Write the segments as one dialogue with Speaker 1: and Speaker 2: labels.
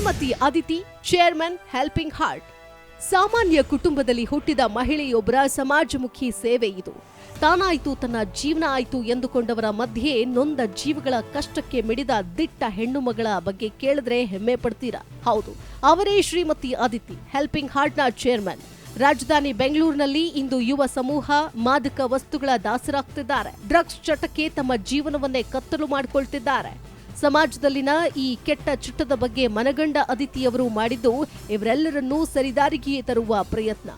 Speaker 1: Shrimati Aditi chairman helping heart ಸಾಮಾನ್ಯ ಕುಟುಂಬದಲ್ಲಿ ಹುಟ್ಟಿದ ಮಹಿಳೆಯೊಬ್ಬರ ಸಮಾಜಮುಖಿ ಸೇವೆ ಇದು. ತಾನಾಯ್ತು ತನ್ನ ಜೀವನ ಆಯಿತು ಎಂದುಕೊಂಡವರ ಮಧ್ಯೆ ನೊಂದ ಜೀವಗಳ ಕಷ್ಟಕ್ಕೆ ಮಿಡಿದ ದಿಟ್ಟ ಹೆಣ್ಣು ಮಗಳ ಬಗ್ಗೆ ಕೇಳಿದ್ರೆ ಹೆಮ್ಮೆ ಪಡ್ತೀರಾ? ಹೌದು, ಅವರೇ ಶ್ರೀಮತಿ ಅದಿತಿ ಹೆಲ್ಪಿಂಗ್ ಹಾರ್ಟ್ನ ಚೇರ್ಮನ್ ರಾಜಧಾನಿ ಬೆಂಗಳೂರಿನಲ್ಲಿ ಇಂದು ಯುವ ಸಮೂಹ ಮಾದಕ ವಸ್ತುಗಳ ದಾಸರಾಗ್ತಿದ್ದಾರೆ. ಡ್ರಗ್ಸ್ ಚಟಕ್ಕೆ ತಮ್ಮ ಜೀವನವನ್ನೇ ಕತ್ತಲು ಮಾಡಿಕೊಳ್ತಿದ್ದಾರೆ. ಸಮಾಜದಲ್ಲಿನ ಈ ಕೆಟ್ಟ ಚುಟ್ಟದ ಬಗ್ಗೆ ಮನಗಂಡ ಅದಿತಿಯವರು ಮಾಡಿದ್ದು ಇವರೆಲ್ಲರನ್ನೂ ಸರಿದಾರಿಗೆ ತರುವ ಪ್ರಯತ್ನ.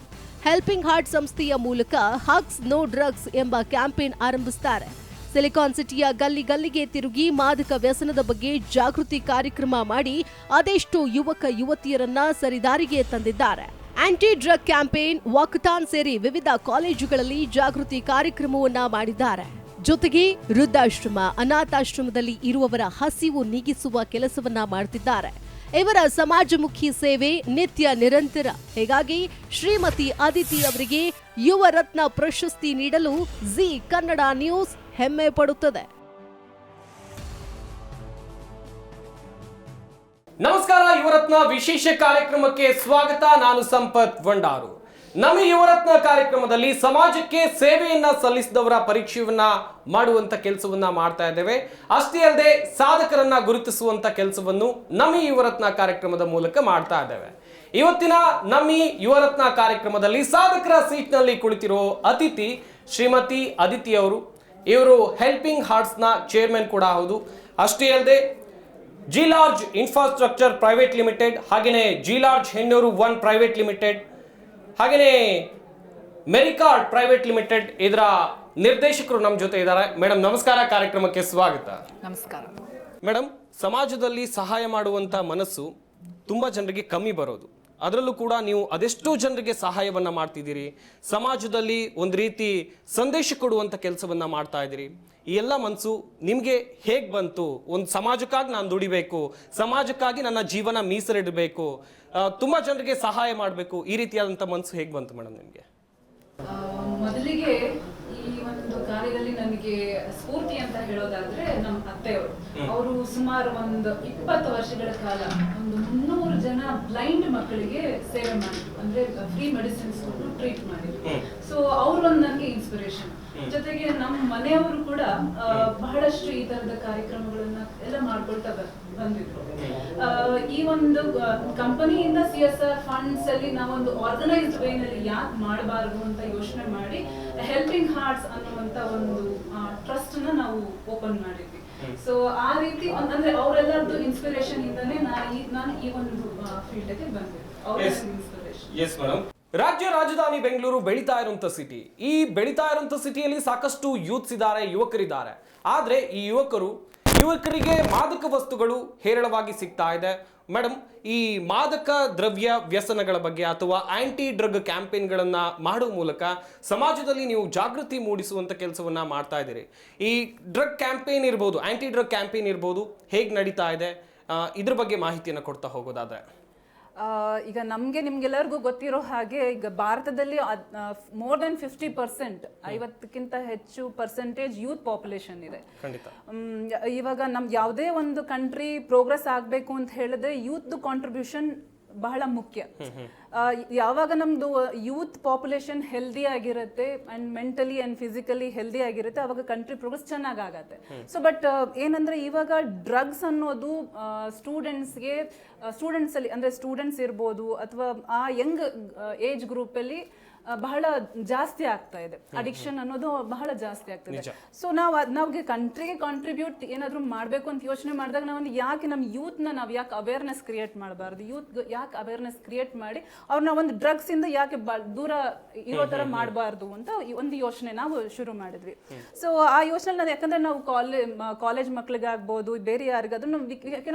Speaker 1: ಹೆಲ್ಪಿಂಗ್ ಹಾರ್ಟ್ ಸಂಸ್ಥೆಯ ಮೂಲಕ ಹಗ್ಸ್ ನೋ ಡ್ರಗ್ಸ್ ಎಂಬ ಕ್ಯಾಂಪೇನ್ ಆರಂಭಿಸುತ್ತಾರೆ ಸಿಲಿಕಾನ್ ಸಿಟಿಯ ಗಲ್ಲಿ ಗಲ್ಲಿಗೆ ತಿರುಗಿ ಮಾದಕ ವ್ಯಸನದ ಬಗ್ಗೆ ಜಾಗೃತಿ ಕಾರ್ಯಕ್ರಮ ಮಾಡಿ ಅದೆಷ್ಟು ಯುವಕ ಯುವತಿಯರನ್ನ ಸರಿದಾರಿಗೆ ತಂದಿದ್ದಾರೆ. ಆಂಟಿ ಡ್ರಗ್ ಕ್ಯಾಂಪೇನ್ ವಾಕಥಾನ್ ಸೇರಿ ವಿವಿಧ ಕಾಲೇಜುಗಳಲ್ಲಿ ಜಾಗೃತಿ ಕಾರ್ಯಕ್ರಮವನ್ನ ಮಾಡಿದ್ದಾರೆ. ಜೊತೆಗೆ ವೃದ್ಧಾಶ್ರಮ, ಅನಾಥಾಶ್ರಮದಲ್ಲಿ ಇರುವವರ ಹಸಿವು ನೀಗಿಸುವ ಕೆಲಸವನ್ನ ಮಾಡ್ತಿದ್ದಾರೆ. ಇವರ ಸಮಾಜಮುಖಿ ಸೇವೆ ನಿತ್ಯ ನಿರಂತರ. ಹೀಗಾಗಿ ಶ್ರೀಮತಿ ಅದಿತಿ ಅವರಿಗೆ ಯುವ ರತ್ನ ಪ್ರಶಸ್ತಿ ನೀಡಲು ಜಿ ಕನ್ನಡ ನ್ಯೂಸ್ ಹೆಮ್ಮೆ ಪಡುತ್ತದೆ.
Speaker 2: ನಮಸ್ಕಾರ ಯುವರತ್ನ ವಿಶೇಷ ಕಾರ್ಯಕ್ರಮಕ್ಕೆ ಸ್ವಾಗತ. ನಾನು ಸಂಪತ್ ಭಂಡಾರು. ನಮ್ಮ ಯುವರತ್ನ ಕಾರ್ಯಕ್ರಮದಲ್ಲಿ ಸಮಾಜಕ್ಕೆ ಸೇವೆಯನ್ನ ಸಲ್ಲಿಸಿದವರ ಪರೀಕ್ಷೆಯನ್ನ ಮಾಡುವಂತ ಕೆಲಸವನ್ನ ಮಾಡ್ತಾ ಇದ್ದೇವೆ. ಅಷ್ಟೇ ಅಲ್ಲದೆ ಸಾಧಕರನ್ನ ಗುರುತಿಸುವಂತ ಕೆಲಸವನ್ನು ನಮ್ಮ ಯುವರತ್ನ ಕಾರ್ಯಕ್ರಮದ ಮೂಲಕ ಮಾಡ್ತಾ ಇದ್ದೇವೆ. ಇವತ್ತಿನ ನಮ್ಮ ಯುವರತ್ನ ಕಾರ್ಯಕ್ರಮದಲ್ಲಿ ಸಾಧಕರ ಸೀಟ್ನಲ್ಲಿ ಕುಳಿತಿರೋ ಅತಿಥಿ ಶ್ರೀಮತಿ ಅದಿತಿ ಅವರು. ಇವರು ಹೆಲ್ಪಿಂಗ್ ಹಾರ್ಟ್ಸ್ನ ಚೇರ್ಮನ್ ಕೂಡ ಹೌದು. ಅಷ್ಟೇ ಅಲ್ಲದೆ G large infrastructure private limited ಹಾಗೆಯೇ G large Hennur one private limited ಹಾಗೆಯೇ ಮೆರಿಕಾರ್ಡ್ ಪ್ರೈವೇಟ್ ಲಿಮಿಟೆಡ್ ಇದರ ನಿರ್ದೇಶಕರು ನಮ್ಮ ಜೊತೆ ಇದ್ದಾರೆ. ಮೇಡಮ್ ನಮಸ್ಕಾರ. ಕಾರ್ಯಕ್ರಮಕ್ಕೆ ಸ್ವಾಗತ.
Speaker 3: ನಮಸ್ಕಾರ.
Speaker 2: ಮೇಡಮ್ ಸಮಾಜದಲ್ಲಿ ಸಹಾಯ ಮಾಡುವಂಥ ಮನಸ್ಸು ತುಂಬ ಜನರಿಗೆ ಕಮ್ಮಿ ಬರೋದು. ಅದರಲ್ಲೂ ಕೂಡ ನೀವು ಅದೆಷ್ಟೋ ಜನರಿಗೆ ಸಹಾಯವನ್ನು ಮಾಡ್ತಿದ್ದೀರಿ. ಸಮಾಜದಲ್ಲಿ ಒಂದು ರೀತಿ ಸಂದೇಶ ಕೊಡುವಂಥ ಕೆಲಸವನ್ನು ಮಾಡ್ತಾ ಇದ್ದೀರಿ. ಈ ಎಲ್ಲ ಮನಸ್ಸು ನಿಮಗೆ ಹೇಗೆ ಬಂತು? ಒಂದು ಸಮಾಜಕ್ಕಾಗಿ ನಾನು ದುಡಿಬೇಕು ಸಮಾಜಕ್ಕಾಗಿ ನನ್ನ ಜೀವನ ಮೀಸಲಿಡಬೇಕು ತುಂಬ ಜನರಿಗೆ ಸಹಾಯ ಮಾಡಬೇಕು ಈ ರೀತಿಯಾದಂಥ ಮನಸ್ಸು ಹೇಗೆ ಬಂತು ಮೇಡಮ್ ನಿಮಗೆ?
Speaker 3: ಮೊದಲಿಗೆ ಈ ಒಂದು ಕಾರ್ಯದಲ್ಲಿ ನನಗೆ ಸ್ಫೂರ್ತಿ ಅಂತ ಹೇಳೋದಾದ್ರೆ ನಮ್ಮ ಅತ್ತೆಯವರು. ಅವರು ಸುಮಾರು ಒಂದು ಇಪ್ಪತ್ತು ವರ್ಷಗಳ ಕಾಲ ಒಂದು ಮುನ್ನೂರು ಜನ ಬ್ಲೈಂಡ್ ಮಕ್ಕಳಿಗೆ ಸೇವೆ ಮಾಡಿದ್ರು. ಅಂದ್ರೆ ಫ್ರೀ ಮೆಡಿಸಿನ್ಸ್ ಟ್ರೀಟ್ ಮಾಡಿದ್ರು. ಸೊ ಅವ್ರು ಒಂದು ನನಗೆ ಇನ್ಸ್ಪಿರೇಷನ್ ಜೊತೆಗೆ ನಮ್ಮ ಮನೆಯವರು ಕೂಡ ಬಹಳಷ್ಟು ಈ ತರದ ಕಾರ್ಯಕ್ರಮಗಳನ್ನ ಎಲ್ಲ ಮಾಡ್ಕೊಳ್ತಾ ಬಂದಿದ್ರು. ಈ ಒಂದು ಕಂಪನಿಯಿಂದ ಸಿ ಎಸ್ ಆರ್ ಫಂಡ್ಸ್ ಅಲ್ಲಿ ನಾವೊಂದು ಆರ್ಗನೈಸ್ಡ್ ವೇ ನಲ್ಲಿ ಯಾಕೆ ಮಾಡಬಾರದು ಅಂತ ಯೋಚನೆ ಮಾಡಿ ಹೆಲ್ಪಿಂಗ್ ಹಾರ್ಟ್ಸ್ ಅನ್ನುವಂತ ಒಂದು ಟ್ರಸ್ಟ್ನ ನಾವು ಓಪನ್ ಮಾಡಿದ್ವಿ. ಸೊ ಆ ರೀತಿ ಅಂದ್ರೆ ಅವರೆಲ್ಲರದ್ದು ಇನ್ಸ್ಪಿರೇಷನ್ ಇಂದಾನೆ ನಾನು ಈ ನಾನು ಈ ಒಂದು ಫೀಲ್ಡ್ಗೆ ಬಂದಿದ್ದೆ ಅವರ ಇನ್ಸ್ಪಿರೇಷನ್
Speaker 2: ಎಸ್ ಮೇಡಮ್ ರಾಜ್ಯ ರಾಜಧಾನಿ ಬೆಂಗಳೂರು ಬೆಳೀತಾ ಇರುವಂತ ಸಿಟಿ ಈ ಬೆಳೀತಾ ಇರುವಂತ ಸಿಟಿಯಲ್ಲಿ ಸಾಕಷ್ಟು ಯೂತ್ಸ್ ಇದ್ದಾರೆ, ಯುವಕರಿದ್ದಾರೆ. ಆದ್ರೆ ಈ ಯುವಕರು, ಯುವಕರಿಗೆ ಮಾದಕ ವಸ್ತುಗಳು ಹೇರಳವಾಗಿ ಸಿಗ್ತಾ ಇದೆ. ಮೇಡಮ್ ಈ ಮಾದಕ ದ್ರವ್ಯ ವ್ಯಸನಗಳ ಬಗ್ಗೆ ಅಥವಾ ಆಂಟಿ ಡ್ರಗ್ ಕ್ಯಾಂಪೇನ್ಗಳನ್ನು ಮಾಡುವ ಮೂಲಕ ಸಮಾಜದಲ್ಲಿ ನೀವು ಜಾಗೃತಿ ಮೂಡಿಸುವಂತ ಕೆಲಸವನ್ನ ಮಾಡ್ತಾ ಇದ್ದೀರಿ. ಈ ಡ್ರಗ್ ಕ್ಯಾಂಪೇನ್ ಇರ್ಬೋದು ಆಂಟಿ ಡ್ರಗ್ ಕ್ಯಾಂಪೇನ್ ಇರ್ಬೋದು ಹೇಗೆ ನಡೀತಾ ಇದೆ? ಇದ್ರ ಬಗ್ಗೆ ಮಾಹಿತಿಯನ್ನು ಕೊಡ್ತಾ ಹೋಗೋದಾದ್ರೆ.
Speaker 4: ಈಗ ನಮಗೆ ನಿಮ್ಗೆಲ್ಲರಿಗೂ ಗೊತ್ತಿರೋ ಹಾಗೆ ಈಗ ಭಾರತದಲ್ಲಿ ಮೋರ್ ದೆನ್ ಫಿಫ್ಟಿ ಪರ್ಸೆಂಟ್ ಐವತ್ತಕ್ಕಿಂತ ಹೆಚ್ಚು ಪರ್ಸೆಂಟೇಜ್ ಯೂತ್ ಪಾಪ್ಯುಲೇಷನ್ ಇದೆ. ಇವಾಗ ನಮ್ದು ಯಾವುದೇ ಒಂದು ಕಂಟ್ರಿ ಪ್ರೋಗ್ರೆಸ್ ಆಗಬೇಕು ಅಂತ ಹೇಳಿದ್ರೆ ಯೂತ್ ಕಾಂಟ್ರಿಬ್ಯೂಷನ್ ಬಹಳ ಮುಖ್ಯ. ಯಾವಾಗ ನಮ್ದು ಯೂತ್ ಪಾಪ್ಯುಲೇಷನ್ ಹೆಲ್ದಿ ಆಗಿರುತ್ತೆ and mentally and physically healthy ಆಗಿರುತ್ತೆ ಅವಾಗ ಕಂಟ್ರಿ ಪ್ರೋಗ್ರೆಸ್ ಚೆನ್ನಾಗಿ ಆಗತ್ತೆ ಸೊ ಬಟ್ ಏನಂದ್ರೆ ಇವಾಗ ಡ್ರಗ್ಸ್ ಅನ್ನೋದು ಸ್ಟೂಡೆಂಟ್ಸ್ಗೆ ಸ್ಟೂಡೆಂಟ್ಸ್ ಅಲ್ಲಿ ಅಂದ್ರೆ ಸ್ಟೂಡೆಂಟ್ಸ್ ಇರ್ಬೋದು ಅಥವಾ ಆ ಯಂಗ್ ಏಜ್ ಗ್ರೂಪ್ ಅಲ್ಲಿ ಬಹಳ ಜಾಸ್ತಿ ಆಗ್ತಾ ಇದೆ. ಅಡಿಕ್ಷನ್ ಅನ್ನೋದು ಬಹಳ ಜಾಸ್ತಿ ಆಗ್ತಾ ಇದೆ ಸೊ ನಾವು ನಮಗೆ ಕಂಟ್ರಿಗೆ ಕಾಂಟ್ರಿಬ್ಯೂಟ್ ಏನಾದರೂ ಮಾಡಬೇಕು ಅಂತ ಯೋಚನೆ ಮಾಡಿದಾಗ ನಾವು ಯಾಕೆ ನಮ್ಮ ಯೂತ್ನ ನಾವು ಯಾಕೆ ಅವೇರ್ನೆಸ್ ಕ್ರಿಯೇಟ್ ಮಾಡಬಾರ್ದು? ಯೂತ್ ಯಾಕೆ ಅವೇರ್ನೆಸ್ ಕ್ರಿಯೇಟ್ ಮಾಡಿ ಅವ್ರನ್ನ ಒಂದು ಡ್ರಗ್ಸ್ ಇಂದ ಯಾಕೆ ದೂರ ಇರೋ ತರ ಮಾಡಬಾರ್ದು ಅಂತ ಒಂದು ಯೋಚನೆ ನಾವು ಶುರು ಮಾಡಿದ್ವಿ. ಸೊ ಆ ಯೋಚನೆ ನಾವು ಯಾಕಂದ್ರೆ ನಾವು ಕಾಲೇಜ್ ಕಾಲೇಜ್ ಮಕ್ಳಿಗಾಗ್ಬೋದು ಬೇರೆ ಯಾರಿಗಾದ್ರೂ ನಾವು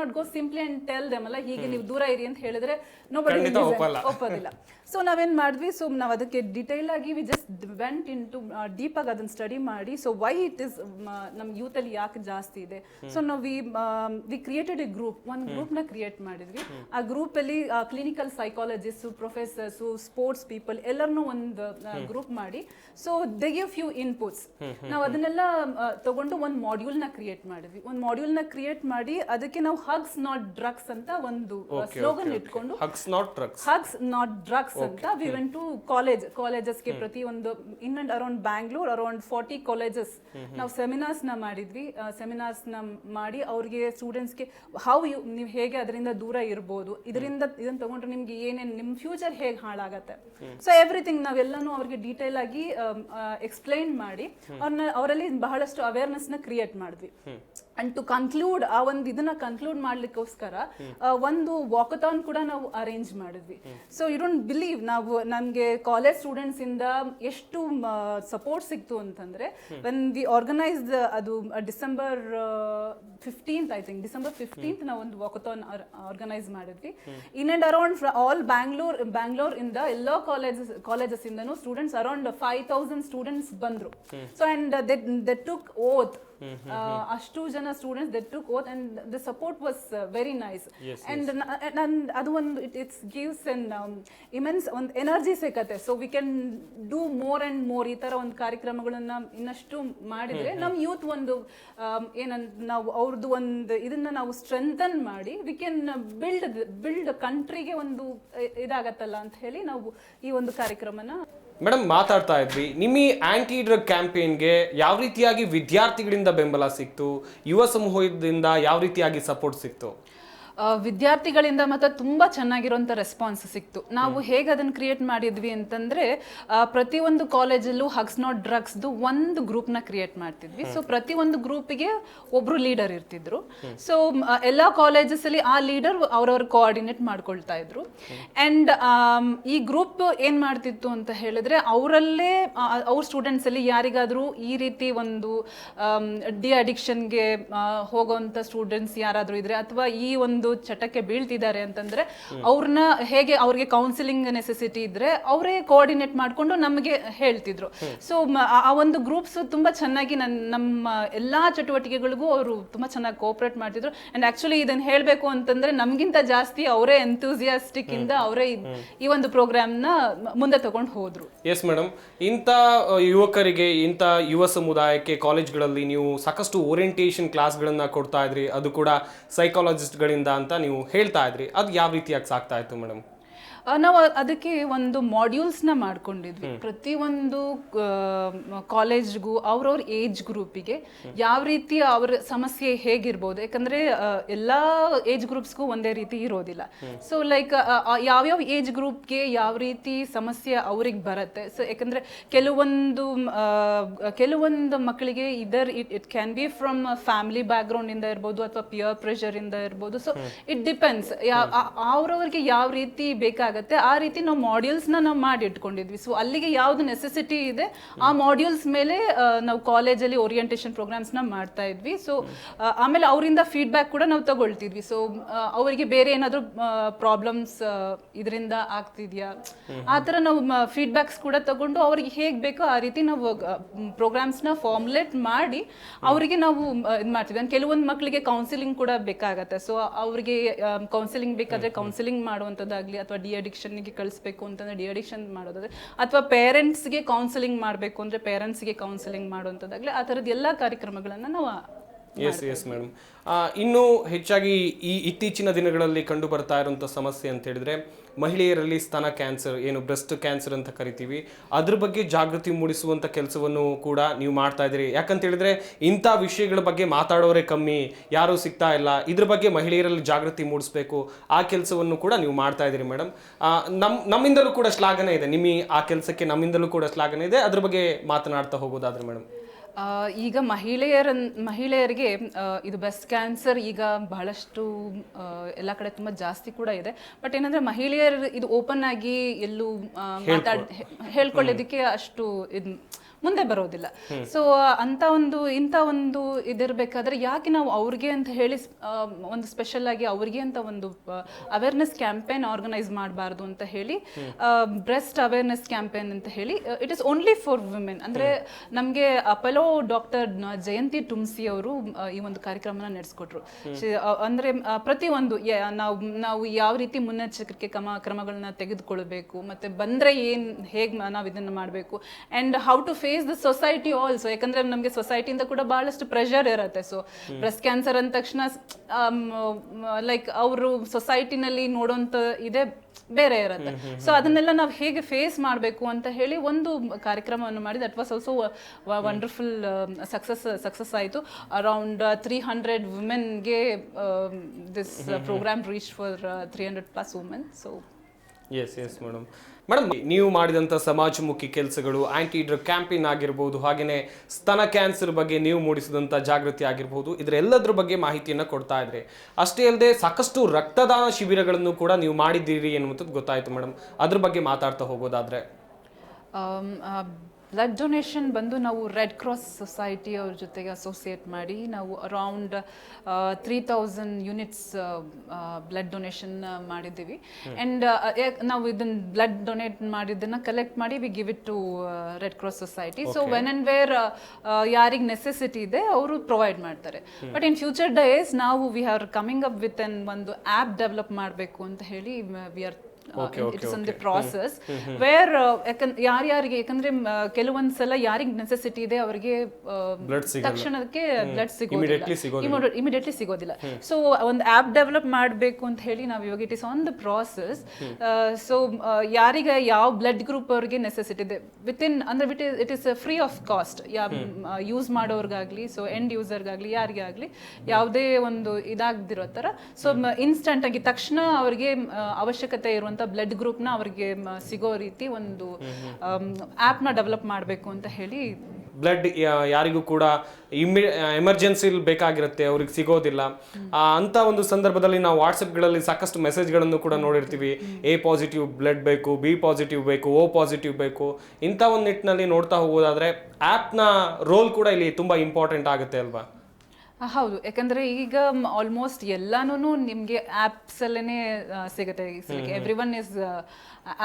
Speaker 4: not go simply and tell them ಅಲ್ಲ ಹೀಗೆ ನೀವು ದೂರ ಇರಿ ಅಂತ ಹೇಳಿದ್ರೆ ನೋ
Speaker 2: ಖಂಡಿತ ಒಪ್ಪಲ್ಲ.
Speaker 4: ಒಪ್ಪೋದಿಲ್ಲ. ಸೊ ನಾವೇನ್ ಮಾಡಿದ್ವಿ ಸೊ ನಾವು ಅದಕ್ಕೆ ಡಿಟೇಲ್ ಆಗಿ we just went into ಡೀಪಾಗಿ ಅದನ್ನು ಸ್ಟಡಿ ಮಾಡಿ. ಸೊ ವೈ ಇಟ್ ಇಸ್ ನಮ್ಮ ಅಲ್ಲಿ ಯಾಕೆ ಜಾಸ್ತಿ ಇದೆ? ಸೊ ನಾವು we we created a group ಒಂದು ಗ್ರೂಪ್ನ ಕ್ರಿಯೇಟ್ ಮಾಡಿದ್ವಿ. ಆ ಗ್ರೂಪ್ ಅಲ್ಲಿ clinical psychologist professors sports people ಎಲ್ಲರನ್ನೂ ಒಂದು ಗ್ರೂಪ್ ಮಾಡಿ. So they give few inputs ನಾವು ಅದನ್ನೆಲ್ಲ ತಗೊಂಡು ಒಂದು ಮಾಡ್ಯೂಲ್ನ ಕ್ರಿಯೇಟ್ ಮಾಡಿದ್ವಿ. ಒಂದು ಮಾಡ್ಯೂಲ್ನ ಕ್ರಿಯೇಟ್ ಮಾಡಿ ಅದಕ್ಕೆ ನಾವು ಹಗ್ಸ್ ನಾಟ್ ಡ್ರಗ್ಸ್ ಅಂತ ಒಂದು ಸ್ಲೋಗನ್ ಇಟ್ಕೊಂಡು
Speaker 2: ಹಗ್ಸ್ ನಾಟ್ ಡ್ರಗ್ಸ್
Speaker 4: ಅಂತ ವಿ ವೆಂಟ್ ಟು ಕಾಲೇಜ್ ಕಾಲೇಜಸ್ಗೆ ಪ್ರತಿ ಒಂದು in and around Bangalore around forty colleges ನಾವು ಸೆಮಿನಾರ್ಸ್ನ ಮಾಡಿದ್ವಿ. ಸೆಮಿನಾರ್ಸ್ನ ಮಾಡಿ ಅವ್ರಿಗೆ ಸ್ಟೂಡೆಂಟ್ಸ್ಗೆ ಹೌ ಯು ನೀವು ಹೇಗೆ ಅದರಿಂದ ದೂರ ಇರ್ಬೋದು ಇದರಿಂದ ಇದನ್ನ ತಗೊಂಡ್ರೆ ನಿಮ್ಗೆ ಏನೇನು ನಿಮ್ಮ ಫ್ಯೂಚರ್ ಹೇಗೆ ಹಾಳಾಗತ್ತೆ. ಸೊ ಎವ್ರಿಥಿಂಗ್ ನಾವೆಲ್ಲನೂ ಅವ್ರಿಗೆ ಡೀಟೇಲ್ ಆಗಿ ಎಕ್ಸ್ಪ್ಲೈನ್ ಮಾಡಿ ಅವ್ರನ್ನ ಅವರಲ್ಲಿ ಬಹಳಷ್ಟು ಅವೇರ್ನೆಸ್ನ ಕ್ರಿಯೇಟ್ ಮಾಡಿದ್ವಿ. ಅಂಡ್ ಟು ಕನ್ಕ್ಲೂಡ್ ಆ ಒಂದು ಇದನ್ನ ಕನ್ಕ್ಲೂಡ್ ಮಾಡ್ಲಿಕ್ಕೋಸ್ಕರ ಒಂದು ವಾಕಥಾನ್ ಕೂಡ ನಾವು ಅರೇಂಜ್ ಮಾಡಿದ್ವಿ. ಸೊ ಯು ಡೋಂಟ್ ಬಿಲೀವ್ ನಾವು ನಮಗೆ ಕಾಲೇಜ್ ಸ್ಟೂಡೆಂಟ್ಸ್ ಇಂದ ಎಷ್ಟು ಸಪೋರ್ಟ್ ಸಿಕ್ತು ಅಂತಂದ್ರೆ ವೆನ್ ದಿ ಆರ್ಗನೈಸ್ ಅದು December fifteenth I think December fifteenth ನಾವು ಒಂದು ವಾಕಥಾನ್ ಆರ್ಗನೈಸ್ ಮಾಡಿದ್ವಿ. In and around all Bangalore Bangalore ಇಂದ ಎಲ್ಲ ಕಾಲೇಜಸ್ ಕಾಲೇಜಸ್ ಇಂದನು students around five thousand students ಬಂದ್ರು. So and they took oath ಅಷ್ಟು ಜನ students that took oath and the support was very nice and and ಅದು ಒಂದು it it's gives and immense ಒಂದು energy ಸಿಕ್ಕತ್ತೆ. So we can do more and more ಈ ತರ ಒಂದು ಕಾರ್ಯಕ್ರಮಗಳನ್ನ ಇನ್ನಷ್ಟು ಮಾಡಿದ್ರೆ ನಮ್ಮ ಯೂತ್ ಒಂದು ಏನಂತ ನಾವು ಅವ್ರದ್ದು ಒಂದು ಇದನ್ನ ನಾವು ಸ್ಟ್ರೆಂಥನ್ ಮಾಡಿ ವಿ ಕ್ಯಾನ್ ಬಿಲ್ಡ್ ಬಿಲ್ಡ್ ಕಂಟ್ರಿಗೆ ಒಂದು ಇದಾಗತ್ತಲ್ಲ ಅಂತ ಹೇಳಿ ನಾವು ಈ ಒಂದು ಕಾರ್ಯಕ್ರಮನ
Speaker 2: ಮೇಡಮ್, ಮಾತಾಡ್ತಾ ಇದ್ವಿ. ನಿಮ್ಮ ಈ ಆಂಟಿ ಡ್ರಗ್ ಕ್ಯಾಂಪೇನ್ಗೆ ಯಾವ ರೀತಿಯಾಗಿ ವಿದ್ಯಾರ್ಥಿಗಳಿಂದ ಬೆಂಬಲ ಸಿಕ್ತು? ಯುವ ಸಮೂಹದಿಂದ ಯಾವ ರೀತಿಯಾಗಿ ಸಪೋರ್ಟ್ ಸಿಕ್ತು?
Speaker 4: ವಿದ್ಯಾರ್ಥಿಗಳಿಂದ ಮಾತ್ರ ತುಂಬಾ ಚೆನ್ನಾಗಿರೋಂಥ ರೆಸ್ಪಾನ್ಸ್ ಸಿಕ್ತು. ನಾವು ಹೇಗೆ ಅದನ್ನು ಕ್ರಿಯೇಟ್ ಮಾಡಿದ್ವಿ ಅಂತಂದ್ರೆ ಪ್ರತಿಯೊಂದು ಕಾಲೇಜಲ್ಲೂ ಹಗ್ಸ್ ನಾಟ್ ಡ್ರಗ್ಸ್ದು ಒಂದು ಗ್ರೂಪ್ನ ಕ್ರಿಯೇಟ್ ಮಾಡ್ತಿದ್ವಿ. ಸೊ ಪ್ರತಿಯೊಂದು ಗ್ರೂಪಿಗೆ ಒಬ್ರು ಲೀಡರ್ ಇರ್ತಿದ್ರು. ಸೊ ಎಲ್ಲ ಕಾಲೇಜಸಲ್ಲಿ ಆ ಲೀಡರ್ ಅವ್ರವ್ರ ಕೋಆರ್ಡಿನೇಟ್ ಮಾಡ್ಕೊಳ್ತಾ ಇದ್ರು. ಅಂಡ್ ಈ ಗ್ರೂಪ್ ಏನ್ ಮಾಡ್ತಿತ್ತು ಅಂತ ಹೇಳಿದ್ರೆ ಅವರಲ್ಲೇ ಅವ್ರ ಸ್ಟೂಡೆಂಟ್ಸ್ ಅಲ್ಲಿ ಯಾರಿಗಾದ್ರೂ ಈ ರೀತಿ ಒಂದು ಡಿ ಅಡಿಕ್ಷನ್ಗೆ ಹೋಗೋವಂಥ ಸ್ಟೂಡೆಂಟ್ಸ್ ಯಾರಾದ್ರೂ ಇದ್ರೆ ಅಥವಾ ಈ ಒಂದು ಚಟಕ್ಕೆ ಬೀಳ್ತಿದ್ದಾರೆ ಅಂತಂದ್ರೆ ಅವ್ರನ್ನ ಹೇಗೆ ಅವ್ರಿಗೆ ಕೌನ್ಸಿಲಿಂಗ್ ನೆಸೆಸಿಟಿ ಇದ್ರೆ ಅವರೇ ಕೋಆರ್ಡಿನೇಟ್ ಮಾಡ್ಕೊಂಡು ನಮಗೆ ಹೇಳ್ತಿದ್ರು. ಸೊ ಆ ಒಂದು ಗ್ರೂಪ್ಸ್ ತುಂಬಾ ಚೆನ್ನಾಗಿ ನನ್ ನಮ್ಮ ಎಲ್ಲಾ ಚಟುವಟಿಕೆಗಳಿಗೂ ಅವರು ತುಂಬಾ ಚೆನ್ನಾಗಿ ಕೋಆಪರೇಟ್ ಮಾಡ್ತಿದ್ರು. ಅಂಡ್ ಆಕ್ಚುಲಿ ಇದನ್ನ ಹೇಳಬೇಕು ಅಂತಂದ್ರೆ ನಮ್ಗಿಂತ ಜಾಸ್ತಿ ಅವರೇ ಎಂತೂಸಿಯಾಸ್ಟಿಕ್ ಇಂದ ಅವರೇ ಈ ಒಂದು ಪ್ರೋಗ್ರಾಮ್ನ ಮುಂದೆ ತಗೊಂಡು ಹೋದ್ರು.
Speaker 2: ಎಸ್ ಮೇಡಮ್ ಇಂಥ ಯುವಕರಿಗೆ ಇಂಥ ಯುವ ಸಮುದಾಯಕ್ಕೆ ಕಾಲೇಜ್ಗಳಲ್ಲಿ ನೀವು ಸಾಕಷ್ಟು ಓರಿಯಂಟೇಷನ್ ಕ್ಲಾಸ್ಗಳನ್ನ ಕೊಡ್ತಾ ಇದ್ರಿ. ಅದು ಕೂಡ ಸೈಕಾಲಜಿಸ್ಟ್ಗಳಿಂದ ಅಂತ ನೀವು ಹೇಳ್ತಾ ಇದ್ರಿ. ಅದು ಯಾವ ರೀತಿಯಾಗಿ ಸಾಕ್ತಾ ಇತ್ತು ಮೇಡಮ್?
Speaker 4: ನಾವು ಅದಕ್ಕೆ ಒಂದು ಮಾಡ್ಯೂಲ್ಸ್ನ ಮಾಡ್ಕೊಂಡಿದ್ವಿ. ಪ್ರತಿ ಪ್ರತಿಯೊಂದು ಕಾಲೇಜ್ಗೂ ಅವ್ರವ್ರ ಏಜ್ ಗ್ರೂಪಿಗೆ ಯಾವ ರೀತಿ ಅವ್ರ ಸಮಸ್ಯೆ ಹೇಗಿರ್ಬೋದು. ಯಾಕಂದ್ರೆ ಎಲ್ಲಾ ಏಜ್ ಗ್ರೂಪ್ಸ್ಗೂ ಒಂದೇ ರೀತಿ ಇರೋದಿಲ್ಲ. ಸೊ ಲೈಕ್ ಯಾವ್ಯಾವ ಏಜ್ ಗ್ರೂಪ್ಗೆ ಯಾವ ರೀತಿ ಸಮಸ್ಯೆ ಅವ್ರಿಗೆ ಬರುತ್ತೆ. ಸೊ ಯಾಕಂದ್ರೆ ಕೆಲವೊಂದು ಕೆಲವೊಂದು ಮಕ್ಕಳಿಗೆ ಇದರ್ it it can be from family background ಇಂದ ಇರ್ಬೋದು ಅಥವಾ ಪಿಯರ್ ಪ್ರೆಷರ್ ಇಂದ ಇರ್ಬೋದು. ಸೊ ಇಟ್ ಡಿಪೆಂಡ್ಸ್ ಅವ್ರವ್ರಿಗೆ ಯಾವ ರೀತಿ ಬೇಕಾಗತ್ತೆ ಆ ರೀತಿ ನಾವು ಮಾಡ್ಯೂಲ್ಸ್ನ ನಾವು ಮಾಡಿ ಇಟ್ಕೊಂಡಿದ್ವಿ ಸೊ ಅಲ್ಲಿಗೆ ಯಾವ್ದು ನೆಸೆಸಿಟಿ ಇದೆ, ಆ ಮಾಡ್ಯೂಲ್ಸ್ ಮೇಲೆ ನಾವು ಕಾಲೇಜಲ್ಲಿ ಪ್ರೋಗ್ರಾಮ್ಸ್ನ ಮಾಡ್ತಾ ಇದ್ವಿ. ಸೊ ಆಮೇಲೆ ಅವರಿಂದ ಫೀಡ್ಬ್ಯಾಕ್ ಕೂಡ ನಾವು ತಗೊಳ್ತಿದ್ವಿ. ಸೊ ಅವರಿಗೆ ಬೇರೆ ಏನಾದರೂ ಪ್ರಾಬ್ಲಮ್ಸ್ ಇದರಿಂದ ಆಗ್ತಿದ್ಯಾ? ಆ ಥರ ನಾವು ಫೀಡ್ಬ್ಯಾಕ್ಸ್ ಕೂಡ ತಗೊಂಡು ಅವ್ರಿಗೆ ಹೇಗೆ ಬೇಕೋ ಆ ರೀತಿ ನಾವು ಪ್ರೋಗ್ರಾಮ್ಸ್ನ ಫಾರ್ಮುಲೇಟ್ ಮಾಡಿ ಅವರಿಗೆ ನಾವು ಇದು ಮಾಡ್ತಿದ್ವಿ. ಅಂದ್ರೆ ಕೆಲವೊಂದು ಮಕ್ಕಳಿಗೆ ಕೌನ್ಸಿಲಿಂಗ್ ಕೂಡ ಬೇಕಾಗತ್ತೆ. ಸೊ ಅವರಿಗೆ ಕೌನ್ಸಿಲಿಂಗ್ ಬೇಕಾದ್ರೆ ಕೌನ್ಸಿಲಿಂಗ್ ಮಾಡುವಂಥದ್ದಾಗಲಿ ಅಥವಾ ಡಿ ಅಡಿಕ್ಷನ್ಗೆ ಕಳಿಸ್ಬೇಕು ಅಂತಂದ್ರೆ ಡಿ ಅಡಿಕ್ಷನ್ ಮಾಡೋದಾದ್ರೆ, ಅಥವಾ ಪೇರೆಂಟ್ಸ್ಗೆ ಕೌನ್ಸಿಲಿಂಗ್ ಮಾಡಬೇಕು ಅಂದರೆ ಪೇರೆಂಟ್ಸ್ಗೆ ಕೌನ್ಸಿಲಿಂಗ್ ಮಾಡುವಂಥದ್ದಾಗಲಿ ಆ ಥರದ್ದು ಎಲ್ಲ ಕಾರ್ಯಕ್ರಮಗಳನ್ನು ನಾವು
Speaker 2: ಎಸ್ ಎಸ್ ಮೇಡಮ್ ಇನ್ನು ಹೆಚ್ಚಾಗಿ ಈ ಇತ್ತೀಚಿನ ದಿನಗಳಲ್ಲಿ ಕಂಡು ಬರ್ತಾ ಇರುವಂಥ ಸಮಸ್ಯೆ ಅಂತ ಹೇಳಿದ್ರೆ ಮಹಿಳೆಯರಲ್ಲಿ ಸ್ತನ ಕ್ಯಾನ್ಸರ್ ಏನು ಬ್ರೆಸ್ಟ್ ಕ್ಯಾನ್ಸರ್ ಅಂತ ಕರಿತೀವಿ. ಅದ್ರ ಬಗ್ಗೆ ಜಾಗೃತಿ ಮೂಡಿಸುವಂಥ ಕೆಲಸವನ್ನು ಕೂಡ ನೀವು ಮಾಡ್ತಾ ಇದ್ದೀರಿ. ಯಾಕಂತ ಹೇಳಿದ್ರೆ ಇಂಥ ವಿಷಯಗಳ ಬಗ್ಗೆ ಮಾತಾಡೋರೆ ಕಮ್ಮಿ ಯಾರೂ ಸಿಗ್ತಾ ಇಲ್ಲ. ಇದ್ರ ಬಗ್ಗೆ ಮಹಿಳೆಯರಲ್ಲಿ ಜಾಗೃತಿ ಮೂಡಿಸ್ಬೇಕು. ಆ ಕೆಲಸವನ್ನು ಕೂಡ ನೀವು ಮಾಡ್ತಾ ಇದ್ದೀರಿ ಮೇಡಮ್ ನಮ್ಮ ನಮ್ಮಿಂದಲೂ ಕೂಡ ಶ್ಲಾಘನೆ ಇದೆ. ನಿಮ್ಮ ಆ ಕೆಲಸಕ್ಕೆ ನಮ್ಮಿಂದಲೂ ಕೂಡ ಶ್ಲಾಘನೆ ಇದೆ. ಅದ್ರ ಬಗ್ಗೆ ಮಾತನಾಡ್ತಾ ಹೋಗೋದಾದ್ರೆ ಮೇಡಮ್
Speaker 4: ಈಗ ಮಹಿಳೆಯರ ಮಹಿಳೆಯರಿಗೆ ಇದು ಬ್ರೆಸ್ಟ್ ಕ್ಯಾನ್ಸರ್ ಈಗ ಬಹಳಷ್ಟು ಎಲ್ಲ ಕಡೆ ತುಂಬ ಜಾಸ್ತಿ ಕೂಡ ಇದೆ. ಬಟ್ ಏನಂದ್ರೆ ಮಹಿಳೆಯರು ಇದು ಓಪನ್ ಆಗಿ ಎಲ್ಲೂ ಮಾತಾಡ್ ಹೇಳ್ಕೊಳ್ಳೋದಕ್ಕೆ ಅಷ್ಟು ಇದು ಮುಂದೆ ಬರೋದಿಲ್ಲ. ಸೊ ಅಂತ ಒಂದು ಇಂಥ ಒಂದು ಇದಿರಬೇಕಾದ್ರೆ ಯಾಕೆ ನಾವು ಅವ್ರಿಗೆ ಅಂತ ಹೇಳಿ ಒಂದು ಸ್ಪೆಷಲ್ ಆಗಿ ಅವ್ರಿಗೆ ಅಂತ ಒಂದು ಅವೇರ್ನೆಸ್ ಕ್ಯಾಂಪೇನ್ ಆರ್ಗನೈಸ್ ಮಾಡಬಾರ್ದು ಅಂತ ಹೇಳಿ ಬ್ರೆಸ್ಟ್ ಅವೇರ್ನೆಸ್ ಕ್ಯಾಂಪೇನ್ ಅಂತ ಹೇಳಿ it is only for women ಅಂದ್ರೆ ನಮಗೆ ಅಪಲೋ ಡಾಕ್ಟರ್ ಜಯಂತಿ ಟುಮ್ಸಿ ಅವರು ಈ ಒಂದು ಕಾರ್ಯಕ್ರಮನ ನಡೆಸ್ಕೊಟ್ರು. ಅಂದರೆ ಪ್ರತಿಯೊಂದು ನಾವು ನಾವು ಯಾವ ರೀತಿ ಮುನ್ನೆಚ್ಚರಿಕೆ ಕ್ರಮ ಕ್ರಮಗಳನ್ನ ತೆಗೆದುಕೊಳ್ಬೇಕು ಮತ್ತೆ ಬಂದ್ರೆ ಏನ್ ಹೇಗ್ ನಾವು ಇದನ್ನ ಮಾಡಬೇಕು and how to face the society also ಯಾಕಂದ್ರೆ ನಮಗೆ ಸೊಸೈಟಿಯಿಂದ ಕೂಡ ಬಹಳಷ್ಟು ಪ್ರೆಷರ್ ಇರುತ್ತೆ. ಸೊ ಬ್ರೆಸ್ಟ್ ಕ್ಯಾನ್ಸರ್ ಅಂದ ತಕ್ಷಣ ಲೈಕ್ ಅವರು ಸೊಸೈಟಿನಲ್ಲಿ ನೋಡೋಂಥ ಇದೆ ಬೇರೆ ಇರುತ್ತೆ. ಸೊ ಅದನ್ನೆಲ್ಲ ನಾವು ಹೇಗೆ ಫೇಸ್ ಮಾಡಬೇಕು ಅಂತ ಹೇಳಿ ಒಂದು ಕಾರ್ಯಕ್ರಮವನ್ನು ಮಾಡಿ that was also wonderful success success ಆಯಿತು. Around three hundred ವುಮೆನ್ಗೆ this programme reach for three hundred plus women so
Speaker 2: yes yes madam madam ನೀವು ಮಾಡಿದಂಥ ಸಮಾಜಮುಖಿ ಕೆಲಸಗಳು ಆ್ಯಂಟಿ ಡ್ರಗ್ ಕ್ಯಾಂಪೇನ್ ಆಗಿರ್ಬೋದು ಹಾಗೆಯೇ ಸ್ತನ ಕ್ಯಾನ್ಸರ್ ಬಗ್ಗೆ ನೀವು ಮೂಡಿಸಿದಂಥ ಜಾಗೃತಿ ಆಗಿರ್ಬೋದು ಇದರೆಲ್ಲದ್ರ ಬಗ್ಗೆ ಮಾಹಿತಿಯನ್ನು ಕೊಡ್ತಾ ಇದ್ರಿ, ಅಷ್ಟೇ ಅಲ್ಲದೆ ಸಾಕಷ್ಟು ರಕ್ತದಾನ ಶಿಬಿರಗಳನ್ನು ಕೂಡ ನೀವು ಮಾಡಿದ್ದೀರಿ ಎನ್ನುವಂಥದ್ದು ಗೊತ್ತಾಯಿತು ಮೇಡಮ್ ಅದ್ರ ಬಗ್ಗೆ ಮಾತಾಡ್ತಾ ಹೋಗೋದಾದ್ರೆ.
Speaker 4: ಬ್ಲಡ್ ಡೊನೇಷನ್ ಬಂದು ನಾವು ರೆಡ್ ಕ್ರಾಸ್ ಸೊಸೈಟಿ ಅವ್ರ ಜೊತೆಗೆ ಅಸೋಸಿಯೇಟ್ ಮಾಡಿ ನಾವು around three thousand units blood donation ಮಾಡಿದ್ದೀವಿ. ಆ್ಯಂಡ್ ನಾವು ಇದನ್ನ ಬ್ಲಡ್ ಡೊನೇಟ್ ಮಾಡಿದ್ದನ್ನು ಕಲೆಕ್ಟ್ ಮಾಡಿ we give it to red cross society so when and where ಯಾರಿಗೆ ನೆಸೆಸಿಟಿ ಇದೆ ಅವರು ಪ್ರೊವೈಡ್ ಮಾಡ್ತಾರೆ. ಬಟ್ ಇನ್ ಫ್ಯೂಚರ್ ಡೇಸ್ ನಾವು we are coming up with an ಒಂದು ಆ್ಯಪ್ ಡೆವಲಪ್ ಮಾಡಬೇಕು ಅಂತ ಹೇಳಿ we are it's on the process where ಯಾರ್ಯಾರಿಗೆ ಯಾಕಂದ್ರೆ ಕೆಲವೊಂದ್ ಕೆಲವೊಂದ್ಸಲ ಯಾರಿಗೆ ನೆಸೆಸಿಟಿ ಇದೆ ಅವರಿಗೆ. ತಕ್ಷಣಕ್ಕೆ ಬ್ಲಡ್ ಸಿಗೋದಿಲ್ಲ. ಇಮಿಡಿಯೇಟ್ಲಿ ಸಿಗೋದಿಲ್ಲ. ಸೊ ಒಂದು ಆ್ಯಪ್ ಡೆವಲಪ್ ಮಾಡಬೇಕು ಅಂತ ಹೇಳಿ ನಾವು ಇವಾಗ it is on the process so ಯಾರಿಗೆ ಯಾವ ಬ್ಲಡ್ ಗ್ರೂಪ್ ಅವ್ರಿಗೆ ನೆಸೆಸಿಟಿ ಇದೆ? ವಿತ್ ಇನ್ ಅಂದ್ರೆ with it is free of cost use ಮಾಡೋರ್ಗಾಗ್ಲಿ so end ಯೂಸರ್ಗಾಗ್ಲಿ ಯಾರಿಗೆ ಆಗಲಿ ಯಾವುದೇ ಒಂದು ಇದಾಗದಿರೋ ಥರ ಸೊ ಇನ್ಸ್ಟಂಟ್ ಆಗಿ ತಕ್ಷಣ ಅವರಿಗೆ ಅವಶ್ಯಕತೆ ಇರುವಂಥ ಬ್ಲಡ್ ಗ್ರೂಪ್ನ ಅವರಿಗೆ ಸಿಗೋ ರೀತಿ ಒಂದು ಆ್ಯಪ್ನ ಡೆವಲಪ್ ಮಾಡಬೇಕು ಅಂತ ಹೇಳಿ
Speaker 2: ಬ್ಲಡ್ ಯಾರಿಗೂ ಕೂಡ ಇಮ್ಮಿ ಎಮರ್ಜೆನ್ಸಿಲಿ ಬೇಕಾಗಿರುತ್ತೆ ಅವ್ರಿಗೆ ಸಿಗೋದಿಲ್ಲ. ಅಂತ ಒಂದು ಸಂದರ್ಭದಲ್ಲಿ ನಾವು ವಾಟ್ಸಪ್ಗಳಲ್ಲಿ ಸಾಕಷ್ಟು ಮೆಸೇಜ್ಗಳನ್ನು ಕೂಡ ನೋಡಿರ್ತೀವಿ. ಎ ಪಾಸಿಟಿವ್ ಬ್ಲಡ್ ಬೇಕು ಬಿ ಪಾಸಿಟಿವ್ ಬೇಕು ಓ ಪಾಸಿಟಿವ್ ಬೇಕು. ಇಂಥ ಒಂದು ನಿಟ್ಟಿನಲ್ಲಿ ನೋಡ್ತಾ ಹೋಗೋದಾದ್ರೆ ಆ್ಯಪ್ನ ರೋಲ್ ಕೂಡ ಇಲ್ಲಿ ತುಂಬ ಇಂಪಾರ್ಟೆಂಟ್ ಆಗುತ್ತೆ ಅಲ್ವಾ?
Speaker 4: ಹೌದು. ಯಾಕಂದ್ರೆ ಈಗ ಆಲ್ಮೋಸ್ಟ್ ಎಲ್ಲಾನು ನಿಮಗೆ ಆ್ಯಪ್ಸಲ್ಲೇ ಸಿಗುತ್ತೆ. ಎವ್ರಿ ಒನ್ ಇಸ್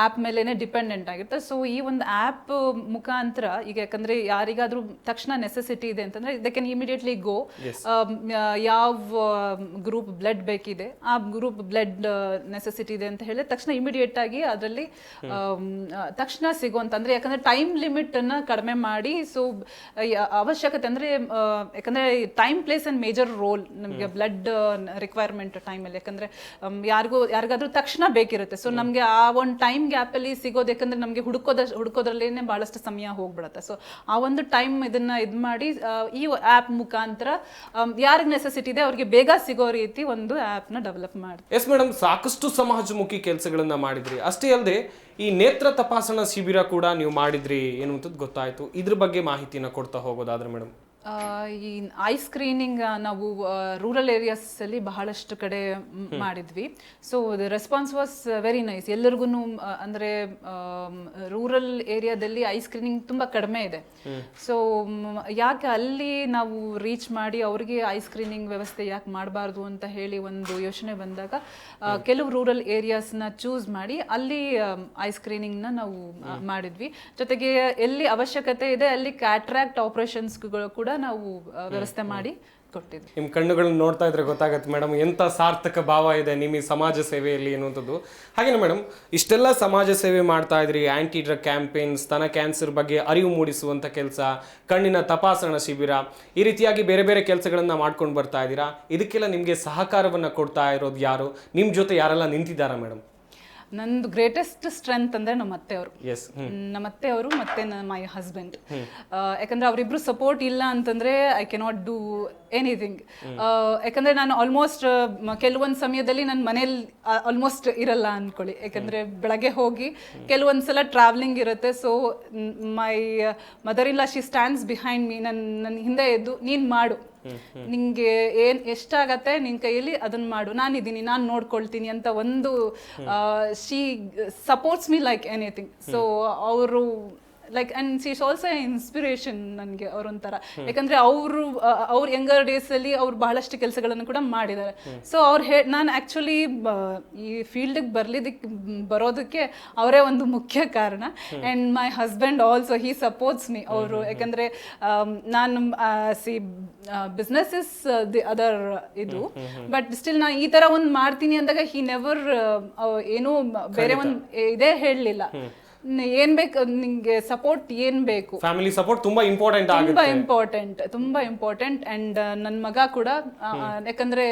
Speaker 4: ಆ್ಯಪ್ ಮೇಲೇ ಡಿಪೆಂಡೆಂಟ್ ಆಗಿರುತ್ತೆ. ಸೊ ಈ ಒಂದು ಆ್ಯಪ್ ಮುಖಾಂತರ ಈಗ ಯಾಕಂದ್ರೆ ಯಾರಿಗಾದ್ರೂ ತಕ್ಷಣ ನೆಸೆಸಿಟಿ ಇದೆ ಅಂತಂದ್ರೆ ದೇ ಕ್ಯಾನ್ ಇಮಿಡಿಯೇಟ್ಲಿ ಗೋ ಯಾವ ಗ್ರೂಪ್ ಬ್ಲಡ್ ಬೇಕಿದೆ ಆ ಗ್ರೂಪ್ ಬ್ಲಡ್ ನೆಸೆಸಿಟಿ ಇದೆ ಅಂತ ಹೇಳಿದ್ರೆ ತಕ್ಷಣ ಇಮಿಡಿಯೇಟ್ ಆಗಿ ಅದರಲ್ಲಿ ತಕ್ಷಣ ಸಿಗುವಂತ ಅಂದ್ರೆ ಯಾಕಂದ್ರೆ ಟೈಮ್ ಲಿಮಿಟ್ ಅನ್ನ ಕಡಿಮೆ ಮಾಡಿ ಸೊ ಅವಶ್ಯಕತೆ ಅಂದ್ರೆ ಯಾಕಂದ್ರೆ time place and major role ನಮಗೆ ಬ್ಲಡ್ ರಿಕ್ವೈರ್ಮೆಂಟ್ ಟೈಮಲ್ಲಿ ಯಾಕಂದ್ರೆ ಆಮ್, ಯಾರಿಗೂ ಯಾರಿಗಾದ್ರೂ ತಕ್ಷಣ ಬೇಕಿರುತ್ತೆ. ಸೊ ನಮಗೆ ಆ ಒಂದು ಟೈಮ್ ಗ್ಯಾಪಲ್ಲಿ ಸಿಗೋದು ಯಾಕಂದ್ರೆ ನಮಗೆ ಹುಡುಕೋದ ಹುಡುಕೋದ್ರಲ್ಲೇನೆ ಬಹಳಷ್ಟು ಸಮಯ ಹೋಗ್ಬಿಡುತ್ತೆ. ಸೊ ಆ ಒಂದು ಟೈಮ್ ಇದನ್ನ ಇದು ಮಾಡಿ ಈ ಆ್ಯಪ್ ಮುಖಾಂತರ ಯಾರಿಗೆ ನೆಸೆಸಿಟಿ ಇದೆ ಅವ್ರಿಗೆ ಬೇಗ ಸಿಗೋ ರೀತಿ ಒಂದು ಆ್ಯಪ್ನ ಡೆವಲಪ್ ಮಾಡಿ
Speaker 2: ಎಸ್ ಮೇಡಮ್ ಸಾಕಷ್ಟು ಸಮಾಜಮುಖಿ ಕೆಲಸಗಳನ್ನು ಮಾಡಿದ್ರಿ. ಅಷ್ಟೇ ಅಲ್ಲದೆ ಈ ನೇತ್ರ ತಪಾಸಣಾ ಶಿಬಿರ ಕೂಡ ನೀವು ಮಾಡಿದ್ರಿ. ಎನ್ನುವಂಥದ್ದು ಗೊತ್ತಾಯ್ತು. ಇದ್ರ ಬಗ್ಗೆ ಮಾಹಿತಿನ ಕೊಡ್ತಾ ಹೋಗೋದಾದ್ರೆ ಮೇಡಮ್
Speaker 4: ಈ ಐ ಸ್ಕ್ರೀನಿಂಗ್ ನಾವು ರೂರಲ್ ಏರಿಯಾಸ್ ಅಲ್ಲಿ ಬಹಳಷ್ಟು ಕಡೆ ಮಾಡಿದ್ವಿ. So the response was very nice ಎಲ್ಲರಿಗೂ ಅಂದ್ರೆ ರೂರಲ್ ಏರಿಯಾದಲ್ಲಿ ಐ ಸ್ಕ್ರೀನಿಂಗ್ ತುಂಬಾ ಕಡಿಮೆ ಇದೆ. ಸೊ ಯಾಕೆ ಅಲ್ಲಿ ನಾವು ರೀಚ್ ಮಾಡಿ ಅವ್ರಿಗೆ ಐ ಸ್ಕ್ರೀನಿಂಗ್ ವ್ಯವಸ್ಥೆ ಯಾಕೆ ಮಾಡಬಾರ್ದು ಅಂತ ಹೇಳಿ ಒಂದು ಯೋಚನೆ ಬಂದಾಗ ಕೆಲವು ರೂರಲ್ ಏರಿಯಾಸ್ನ ಚೂಸ್ ಮಾಡಿ ಅಲ್ಲಿ ಐ ಸ್ಕ್ರೀನಿಂಗ್ನ ನಾವು ಮಾಡಿದ್ವಿ. ಜೊತೆಗೆ ಎಲ್ಲಿ ಅವಶ್ಯಕತೆ ಇದೆ ಅಲ್ಲಿ ಕ್ಯಾಟ್ರಾಕ್ಟ್ ಆಪರೇಷನ್ಸ್ಗಳು ಕೂಡ ನಾವು ವ್ಯವಸ್ಥೆ ಮಾಡಿ ಕೊಟ್ಟಿದ್ವಿ.
Speaker 2: ನಿಮ್ಮ ಕಣ್ಣುಗಳನ್ನ ನೋಡ್ತಾ ಇದ್ರೆ ಗೊತ್ತಾಗತ್ತೆ ಮೇಡಮ್ ಎಂಥ ಸಾರ್ಥಕ ಭಾವ ಇದೆ ನಿಮ್ಮ ಈ ಸಮಾಜ ಸೇವೆಯಲ್ಲಿ ಅನ್ನುವಂಥದ್ದು ಹಾಗೇನೆ ಮೇಡಮ್ ಇಷ್ಟೆಲ್ಲ ಸಮಾಜ ಸೇವೆ ಮಾಡ್ತಾ ಇದ್ರಿ ಆಂಟಿ ಡ್ರಗ್ ಕ್ಯಾಂಪೇನ್ ಸ್ತನ ಕ್ಯಾನ್ಸರ್ ಬಗ್ಗೆ ಅರಿವು ಮೂಡಿಸುವಂಥ ಕೆಲಸ ಕಣ್ಣಿನ ತಪಾಸಣಾ ಶಿಬಿರ ಈ ರೀತಿಯಾಗಿ ಬೇರೆ ಬೇರೆ ಕೆಲಸಗಳನ್ನ ಮಾಡ್ಕೊಂಡು ಬರ್ತಾ ಇದ್ದೀರಾ? ಇದಕ್ಕೆಲ್ಲ ನಿಮಗೆ ಸಹಕಾರವನ್ನ ಕೊಡ್ತಾ ಇರೋದು ಯಾರು? ನಿಮ್ಮ ಜೊತೆ ಯಾರೆಲ್ಲ ನಿಂತಿದ್ದಾರಾ ಮೇಡಮ್
Speaker 4: ನಂದು ಗ್ರೇಟೆಸ್ಟ್ ಸ್ಟ್ರೆಂತ್ ಅಂದ್ರೆ ನಮ್ಮ ಅತ್ತೆ
Speaker 2: ಅವರು
Speaker 4: ನಮ್ಮ ಅತ್ತೆ ಅವರು ಮತ್ತೆ ಮೈ ಹಸ್ಬೆಂಡ್ ಯಾಕಂದ್ರೆ ಅವರಿಬ್ರು ಸಪೋರ್ಟ್ ಇಲ್ಲ ಅಂತಂದ್ರೆ ಐ ಕೆನಾಟ್ ಡೂ ಎನಿಥಿಂಗ್ ಯಾಕಂದ್ರೆ ನಾನು ಆಲ್ಮೋಸ್ಟ್ ಕೆಲವೊಂದು ಸಮಯದಲ್ಲಿ ನನ್ನ ಮನೇಲಿ ಆಲ್ಮೋಸ್ಟ್ ಇರಲ್ಲ ಅನ್ಕೊಳ್ಳಿ. ಯಾಕಂದ್ರೆ ಬೆಳಗ್ಗೆ ಹೋಗಿ ಕೆಲವೊಂದು ಸಲ ಟ್ರಾವೆಲಿಂಗ್ ಇರುತ್ತೆ. ಸೊ ಮೈ ಮದರ್ ಇಲ್ಲ ಶಿ ಸ್ಟ್ಯಾಂಡ್ಸ್ ಬಿಹೈಂಡ್ ಮೀ ನನ್ನ ನನ್ನ ಹಿಂದೆ ಎದ್ದು ನೀನು ಮಾಡು. ನಿಂಗೆ ಏನ್ ಎಷ್ಟಾಗತ್ತೆ ನಿನ್ ಕೈಯಲ್ಲಿ ಅದನ್ನ ಮಾಡು. ನಾನಿದ್ದೀನಿ ನಾನು ನೋಡ್ಕೊಳ್ತೀನಿ ಅಂತ ಒಂದು she supports me like anything so ಅವರು like and she is also inspiration ನನಗೆ ಅವರೊಂಥರ. ಯಾಕಂದ್ರೆ ಅವರು ಅವ್ರ ಯಂಗರ್ ಡೇಸಲ್ಲಿ ಅವ್ರು ಬಹಳಷ್ಟು ಕೆಲಸಗಳನ್ನು ಕೂಡ ಮಾಡಿದ್ದಾರೆ. ಸೊ ಅವ್ರು ಹೇ ನಾನು ಆ್ಯಕ್ಚುಲಿ ಈ ಫೀಲ್ಡಿಗೆ ಬರ್ಲಿದ್ದಕ್ಕೆ ಬರೋದಕ್ಕೆ ಅವರೇ ಒಂದು ಮುಖ್ಯ ಕಾರಣ. And my husband also he supports me ಅವರು ಯಾಕಂದರೆ ನಾನು see business is the other ಇದು. ಬಟ್ ಸ್ಟಿಲ್ ನಾನು ಈ ಥರ ಒಂದು ಮಾಡ್ತೀನಿ ಅಂದಾಗ ಹಿ ನೆವರ್ ಏನೂ ಬೇರೆ ಒಂದು ಇದೇ ಹೇಳಲಿಲ್ಲ. ಏನ್ ಬೇಕು ನಿಂಗೆ ಸಪೋರ್ಟ್ ಏನ್ ಬೇಕು?
Speaker 2: ಫ್ಯಾಮಿಲಿ ಸಪೋರ್ಟ್ ತುಂಬಾ ಇಂಪಾರ್ಟೆಂಟ್
Speaker 4: ತುಂಬಾ ಇಂಪಾರ್ಟೆಂಟ್ ತುಂಬಾ ಇಂಪಾರ್ಟೆಂಟ್ ಅಂಡ್ ನನ್ನ ಮಗ ಕೂಡ ಆ, ಯಾಕಂದ್ರೆ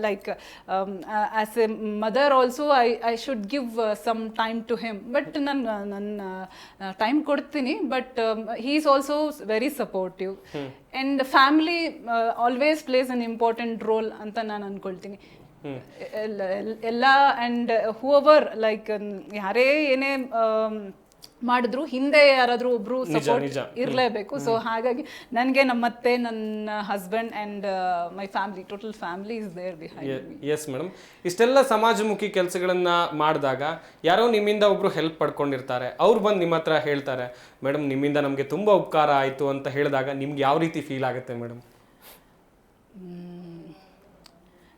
Speaker 4: like as a mother also I I should give some time to him but ನಾನು ನನ್ನ ಟೈಮ್ ಕೊಡ್ತೀನಿ. But he is also very supportive and family always plays an important role ಅಂತ ನಾನು ಅನ್ಕೊಳ್ತೀನಿ. ಎಲ್ಲ- ಆ್ಯಂಡ್ ಹೂವರ್ ಲೈಕ್ ಯಾರೇ ಏನೇ ಆಮ್, ಮಾಡಿದ್ರು ಹಿಂದೆ ಯಾರಾದರೂ ಒಬ್ರು ಸಪೋರ್ಟ್. ಇರಲೇಬೇಕು. ಸೊ ಹಾಗಾಗಿ ನನಗೆ ನಮ್ಮತ್ತೆ ನನ್ನ husband and my family total family is there behind
Speaker 2: yes madam ಇಷ್ಟೆಲ್ಲ ಸಮಾಜಮುಖಿ ಕೆಲಸಗಳನ್ನು ಮಾಡಿದಾಗ ಯಾರೋ ನಿಮ್ಮಿಂದ ಒಬ್ರು ಹೆಲ್ಪ್ ಪಡ್ಕೊಂಡಿರ್ತಾರೆ. ಅವ್ರು ಬಂದು ನಿಮ್ಮ ಹತ್ರ ಹೇಳ್ತಾರೆ ಮೇಡಮ್ ನಿಮ್ಮಿಂದ ನಮಗೆ ತುಂಬಾ ಉಪಕಾರ ಆಯಿತು ಅಂತ ಹೇಳಿದಾಗ ನಿಮ್ಗೆ ಯಾವ ರೀತಿ ಫೀಲ್ ಆಗುತ್ತೆ ಮೇಡಮ್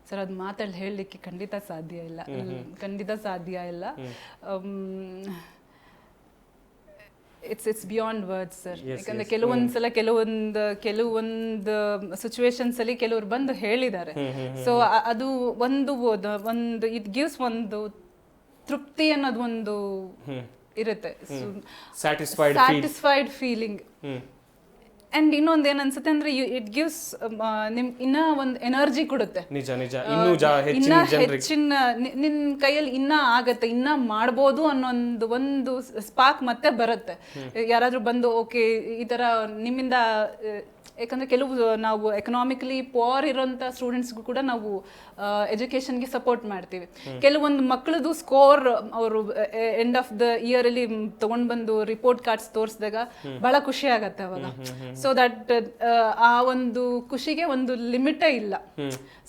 Speaker 4: ಸರ್ ಅದು ಮಾತಲ್ಲಿ ಹೇಳಲಿಕ್ಕೆ ಖಂಡಿತ ಸಾಧ್ಯ ಇಲ್ಲ. ಖಂಡಿತ ಸಾಧ್ಯ ಇಲ್ಲ. It's it's beyond words sir ಯಾಕಂದ್ರೆ ಕೆಲವೊಂದು ಸಲ ಕೆಲವೊಂದು ಕೆಲವೊಂದು ಸಿಚುವೇಶನ್ಸ್ ಅಲ್ಲಿ ಕೆಲವರು ಬಂದು ಹೇಳಿದ್ದಾರೆ. ಸೊ ಅದು ಒಂದು ಒಂದು- ಇಟ್ ಗಿವ್ಸ್ ಒಂದು ತೃಪ್ತಿ ಅನ್ನೋದು ಒಂದು ಇರುತ್ತೆ.
Speaker 2: ಸ್ಯಾಟಿಸ್ಫೈಡ್
Speaker 4: ಫೀಲಿಂಗ್ ಅಂಡ್ ಇನ್ನೊಂದು ಏನ್ ಅನ್ಸುತ್ತೆ ಅಂದ್ರೆ ಇಟ್ ಗಿವ್ಸ್ ನಿಮ್ ಇನ್ನ ಒಂದು ಎನರ್ಜಿ ಕೊಡುತ್ತೆ.
Speaker 2: ನಿಜ ನಿಜ. ಇನ್ನೂ ಜಾ ಹೆಚ್ಚಿನ
Speaker 4: ಇನ್ನ
Speaker 2: ಜನರಿಗೆ.
Speaker 4: ಹೆಚ್ಚಿನ ನಿ- ನಿನ್ ಕೈಯಲ್ಲಿ ಇನ್ನ ಆಗತ್ತೆ ಇನ್ನ ಮಾಡ್ಬೋದು ಅನ್ನೊಂದು ಒಂದು ಒಂದು ಸ್ಪಾರ್ಕ್ ಮತ್ತೆ ಬರುತ್ತೆ. ಯಾರಾದ್ರೂ ಬಂದು ಓಕೆ ಈ ತರ ನಿಮ್ಮಿಂದ ಆ, ಯಾಕಂದ್ರೆ ಕೆಲವು ನಾವು ಎಕನಾಮಿಕಲಿ ಪೋರ್ ಇರೋಂಥ ಸ್ಟೂಡೆಂಟ್ಸ್ಗೂ ಕೂಡ ನಾವು ಎಜುಕೇಷನ್ಗೆ ಸಪೋರ್ಟ್ ಮಾಡ್ತೀವಿ. ಕೆಲವೊಂದು ಮಕ್ಕಳದು ಸ್ಕೋರ್ ಅವರು ಎಂಡ್ ಆಫ್ ದ ಇಯರ್ ಅಲ್ಲಿ ತಗೊಂಡ್ ಬಂದು ರಿಪೋರ್ಟ್ ಕಾರ್ಡ್ಸ್ ತೋರಿಸಿದಾಗ ಬಹಳ ಖುಷಿ ಆಗತ್ತೆ ಅವಾಗ. ಸೊ ದಟ್ ಆ ಒಂದು ಖುಷಿಗೆ ಒಂದು ಲಿಮಿಟೇ ಇಲ್ಲ.